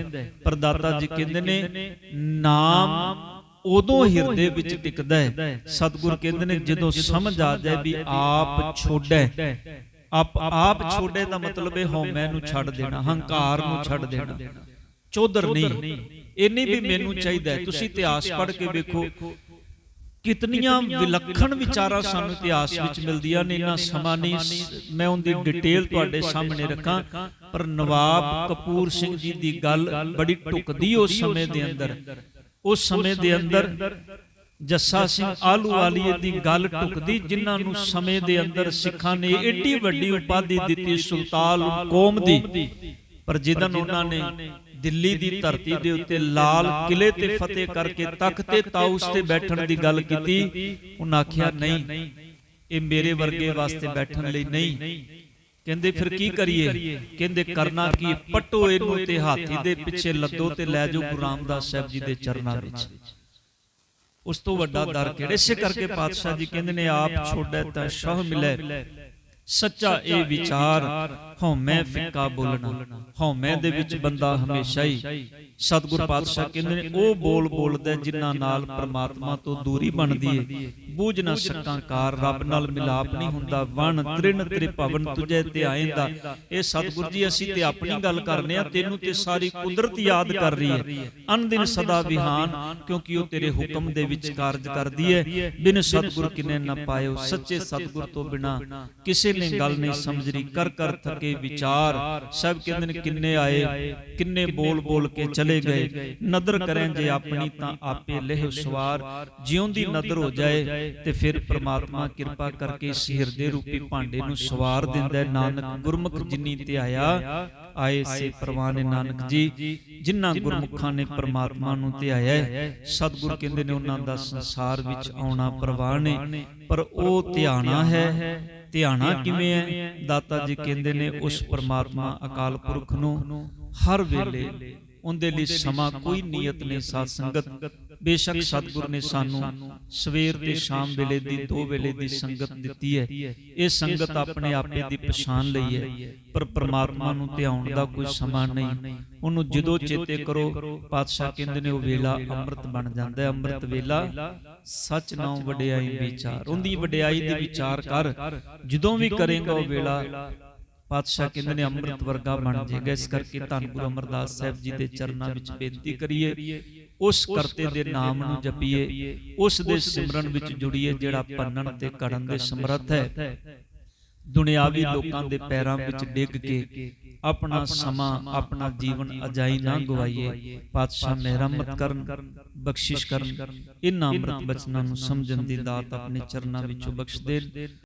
ਪਰ ਦਾਤਾ ਜੀ ਕਹਿੰਦੇ ਨੇ ਨਾਮ ਉਦੋਂ ਹਿਰਦੇ ਵਿੱਚ ਟਿਕਦਾ ਹੈ। ਸਤਿਗੁਰ ਕਹਿੰਦੇ ਨੇ ਜਦੋਂ ਸਮਝ ਆ ਜਾਏ ਵੀ ਆਪ ਛੋੜੈ ਆਪ ਆਪ ਛੋੜੇ ਦਾ ਮਤਲਬ ਹੈ ਹਉਮੈ ਨੂੰ ਛੱਡ ਦੇਣਾ ਹੰਕਾਰ ਨੂੰ ਛੱਡ ਦੇਣਾ। ਚੌਧਰ ਨਹੀਂ। ਇਹ ਨਹੀਂ ਵੀ ਮੈਨੂੰ ਚਾਹੀਦਾ। ਤੁਸੀਂ ਇਤਿਹਾਸ ਪੜ੍ਹ ਕੇ ਵੇਖੋ। ਕਿਤਨੀਆਂ ਵਿਲੱਖਣ ਵਿਚਾਰਾਂ ਸਾਨੂੰ ਇਤਿਹਾਸ ਵਿੱਚ ਮਿਲਦੀਆਂ ਨੇ ਇਹਨਾਂ ਸਮਾਂ ਨਹੀਂ ਮੈਂ ਉਹਦੀ ਡਿਟੇਲ ਤੁਹਾਡੇ ਸਾਹਮਣੇ ਰੱਖਾਂ। ਪਰ ਨਵਾਬ ਕਪੂਰ ਸਿੰਘ ਜੀ ਦੀ ਗੱਲ ਬੜੀ ਟੁਕਦੀ ਉਸ ਸਮੇਂ ਦੇ ਅੰਦਰ। ਉਸ ਸਮੇਂ ਦੇ ਅੰਦਰ ਜੱਸਾ ਸਿੰਘ ਆਲੂ ਵਾਲੀਏ ਦੀ ਗੱਲ ਟੁਕਦੀ ਜਿਨ੍ਹਾਂ ਨੂੰ ਸਮੇਂ ਦੇ ਅੰਦਰ ਸਿੱਖਾਂ ਨੇ ਏਡੀ ਵੱਡੀ ਉਪਾਧੀ ਦਿੱਤੀ ਸੁਲਤਾਨ ਕੌਮ ਦੀ। ਪਰ ਜਿਦਨ ਉਹਨਾਂ ਨੇ ਦਿੱਲੀ ਦੀ ਧਰਤੀ ਦੇ ਉੱਤੇ ਲਾਲ ਕਿਲੇ ਤੇ ਫਤਿਹ ਕਰਕੇ ਤਖਤ ਤੇ ਤਾਊਸ ਤੇ ਬੈਠਣ ਦੀ ਗੱਲ ਕੀਤੀ। ਉਹਨਾਂ ਆਖਿਆ ਨਹੀਂ ਇਹ ਮੇਰੇ ਵਰਗੇ ਵਾਸਤੇ ਬੈਠਣ ਲਈ ਨਹੀਂ। ਕਹਿੰਦੇ ਫਿਰ ਕੀ ਕਰੀਏ? ਕਹਿੰਦੇ ਕਰਨਾ ਕੀ? ਪਟੋ ਇਹਨੂੰ ਤੇ ਹਾਥੀ ਦੇ ਪਿੱਛੇ ਲੱਦੋ ਤੇ ਲੈ ਜਾਓ ਗੁਰੂ ਰਾਮਦਾਸ ਸਾਹਿਬ ਜੀ ਦੇ ਚਰਨਾਂ ਵਿੱਚ। ਉਸ ਤੋਂ ਵੱਡਾ ਦਰ ਕਿਹੜੇ ਇਸੇ ਕਰਕੇ ਪਾਤਸ਼ਾਹ ਜੀ ਕਹਿੰਦੇ ਨੇ ਆਪ ਛੋੜੈ ਤਾਂ ਸ਼ਹ ਮਿਲੇ। ਸੱਚਾ ਇਹ ਵਿਚਾਰ ਹਉਮੈ ਫਿੱਕਾ ਬੋਲਣਾ। ਹਉਮੈ ਦੇ ਵਿੱਚ ਬੰਦਾ ਹਮੇਸ਼ਾ ਹੀ। ਸਤਿਗੁਰ ਪਾਤਸ਼ਾਹ ਕਹਿੰਦੇ ਨੇ ਉਹ ਬੋਲ ਬੋਲਦਾ ਜਿਨ੍ਹਾਂ ਨਾਲ ਪ੍ਰਮਾਤਮਾ ਤੋਂ ਦੂਰੀ ਬਣਦੀ ਏ ਬੂਝ ਨਾ ਸਕਾਂ ਕਾਰ ਰੱਬ ਨਾਲ ਮਿਲਾਪ ਨਹੀਂ ਹੁੰਦਾ ਵਣ ਤ੍ਰਿਣ ਤ੍ਰਿ ਭਵਨ ਤੁਝੇ ਤੇ ਆਏਂਦਾ ਇਹ ਸਤਿਗੁਰ ਜੀ ਅਸੀਂ ਤੇ ਆਪਣੀ ਗੱਲ ਕਰਨੇ ਆ ਤੈਨੂੰ ਤੇ ਸਾਰੀ ਕੁਦਰਤ ਯਾਦ ਕਰ ਰਹੀ ਹੈ। ਅਨ ਦਿਨ ਸਦਾ ਵਿਹਾਨ ਕਿਉਂਕਿ ਉਹ ਤੇਰੇ ਹੁਕਮ ਦੇ ਵਿੱਚ ਕਾਰਜ ਕਰਦੀ ਹੈ। ਬਿਨ ਸਤਿਗੁਰ ਕਿਨੇ ਨਾ ਪਾਇਓ ਸੱਚੇ ਸਤਿਗੁਰ ਤੋਂ ਬਿਨਾ ਕਿਸੇ ਨੇ ਗੱਲ ਨਹੀਂ ਸਮਝਰੀ ਕਰ ਕਰ ਥਕੇ ਵਿਚਾਰ ਸਭ ਕਹਿੰਦੇ ਨੇ ਕਿੰਨੇ ਆਏ ਕਿੰਨੇ ਬੋਲ ਬੋਲ ਕੇ ਚਲੇ ਗਏ। ਨਦਰ ਕਰੇ ਜੇ ਆਪਣੀ ਤਾਂ ਆਪੇ ਲਹਿ ਸਵਾਰ ਜਿਉਂਦੀ ਨਦਰ ਹੋ ਜਾਏ ਤੇ ਫਿਰ ਪ੍ਰਮਾਤਮਾ ਕਿਰਪਾ ਕਰਕੇ ਇਸ ਹਿਰਦੇ ਰੂਪੀ ਭਾਂਡੇ ਨੂੰ ਸਵਾਰ ਦਿੰਦਾ ਹੈ। ਨਾਨਕ ਗੁਰਮੁਖ ਜਿਨੀ ਧਿਆਇਆ ਆਏ ਸੇ ਪ੍ਰਵਾਨੇ ਨਾਨਕ ਜੀ। ਜਿਨ੍ਹਾਂ ਗੁਰਮੁਖਾਂ ਨੇ ਪ੍ਰਮਾਤਮਾ ਨੂੰ ਧਿਆਇਆ ਹੈ, ਸਤਿਗੁਰ ਕਹਿੰਦੇ ਨੇ ਉਹਨਾਂ ਦਾ ਸੰਸਾਰ ਵਿੱਚ ਆਉਣਾ ਪ੍ਰਵਾਨ ਹੈ ਪਰ ਉਹ ਧਿਆਣਾ ਹੈ। ਧਿਆਣਾ ਕਿਵੇਂ ਹੈ? ਦਾਤਾ ਜੀ ਕਹਿੰਦੇ ਨੇ ਉਸ ਪ੍ਰਮਾਤਮਾ ਅਕਾਲ ਪੁਰਖ ਨੂੰ ਹਰ ਵੇਲੇ ਉਹਦੇ ਲਈ ਸਮਾਂ ਕੋਈ ਨੀਅਤ ਨਹੀਂ ਸਾਧ ਸੰਗਤ। ਬੇਸ਼ੱਕ ਸਤਿਗੁਰ ਨੇ ਸਾਨੂੰ ਸਵੇਰ ਤੇ ਸ਼ਾਮ ਵੇਲੇ ਦੀ ਦੋ ਵੇਲੇ ਦੀ ਸੰਗਤ ਦਿੱਤੀ ਹੈ। ਇਹ ਸੰਗਤ ਆਪਣੇ ਆਪੇ ਦੀ ਪਛਾਣ ਲਈ ਹੈ। ਪਰ ਪ੍ਰਮਾਤਮਾ ਨੂੰ ਧਿਆਉਣ ਦਾ ਕੋਈ ਸਮਾਂ ਨਹੀਂ। ਉਹਨੂੰ ਜਦੋਂ ਚੇਤੇ ਕਰੋ ਪਾਤਸ਼ਾਹ ਕਹਿੰਦੇ ਨੇ ਉਹ ਵੇਲਾ ਅੰਮ੍ਰਿਤ ਬਣ ਜਾਂਦਾ ਹੈ ਅੰਮ੍ਰਿਤ ਵੇਲਾ ਸੱਚ ਨਾਮ ਵਡਿਆਈ ਵਿਚਾਰ। ਉਹਦੀ ਵਡਿਆਈ ਦੀ ਵਿਚਾਰ ਕਰ। ਜਦੋਂ ਵੀ ਕਰੇਗਾ ਉਹ ਵੇਲਾ ਪਾਤਸ਼ਾਹ ਕਹਿੰਦੇ ਨੇ ਅੰਮ੍ਰਿਤ ਵਰਗਾ ਬਣ ਜਾਏਗਾ। ਇਸ ਕਰਕੇ ਧੰਨ ਗੁਰੂ ਅਮਰਦਾਸ ਸਾਹਿਬ ਜੀ ਦੇ ਚਰਨਾਂ ਵਿੱਚ ਬੇਨਤੀ ਕਰੀਏ ਉਸ ਕਰਤੇ ਦੇ ਨਾਮ ਨੂੰ ਜਪੀਏ ਉਸ ਦੇ ਸਿਮਰਨ ਵਿੱਚ ਜੁੜੀਏ ਜਿਹੜਾ ਪੰਨਣ ਤੇ ਕੜਨ ਦੇ ਸਮਰੱਥ ਹੈ। ਦੁਨਿਆਵੀ ਲੋਕਾਂ ਦੇ ਪੈਰਾਂ ਵਿੱਚ ਡਿੱਗ ਕੇ ਆਪਣਾ ਸਮਾਂ ਆਪਣਾ ਜੀਵਨ ਅਜਾਈ ਨਾ ਗਵਾਈਏ। ਪਾਤਸ਼ਾਹ ਮਿਹਰਮਤ ਕਰਨ ਬਖਸ਼ਿਸ਼ ਕਰਨ। ਇਹਨਾਂ ਅੰਮ੍ਰਿਤ ਬਚਨਾਂ ਨੂੰ ਸਮਝਣ ਦੀ ਦਾਤ ਆਪਣੇ ਚਰਨਾਂ ਵਿੱਚੋਂ ਬਖਸ਼ ਦੇਣ।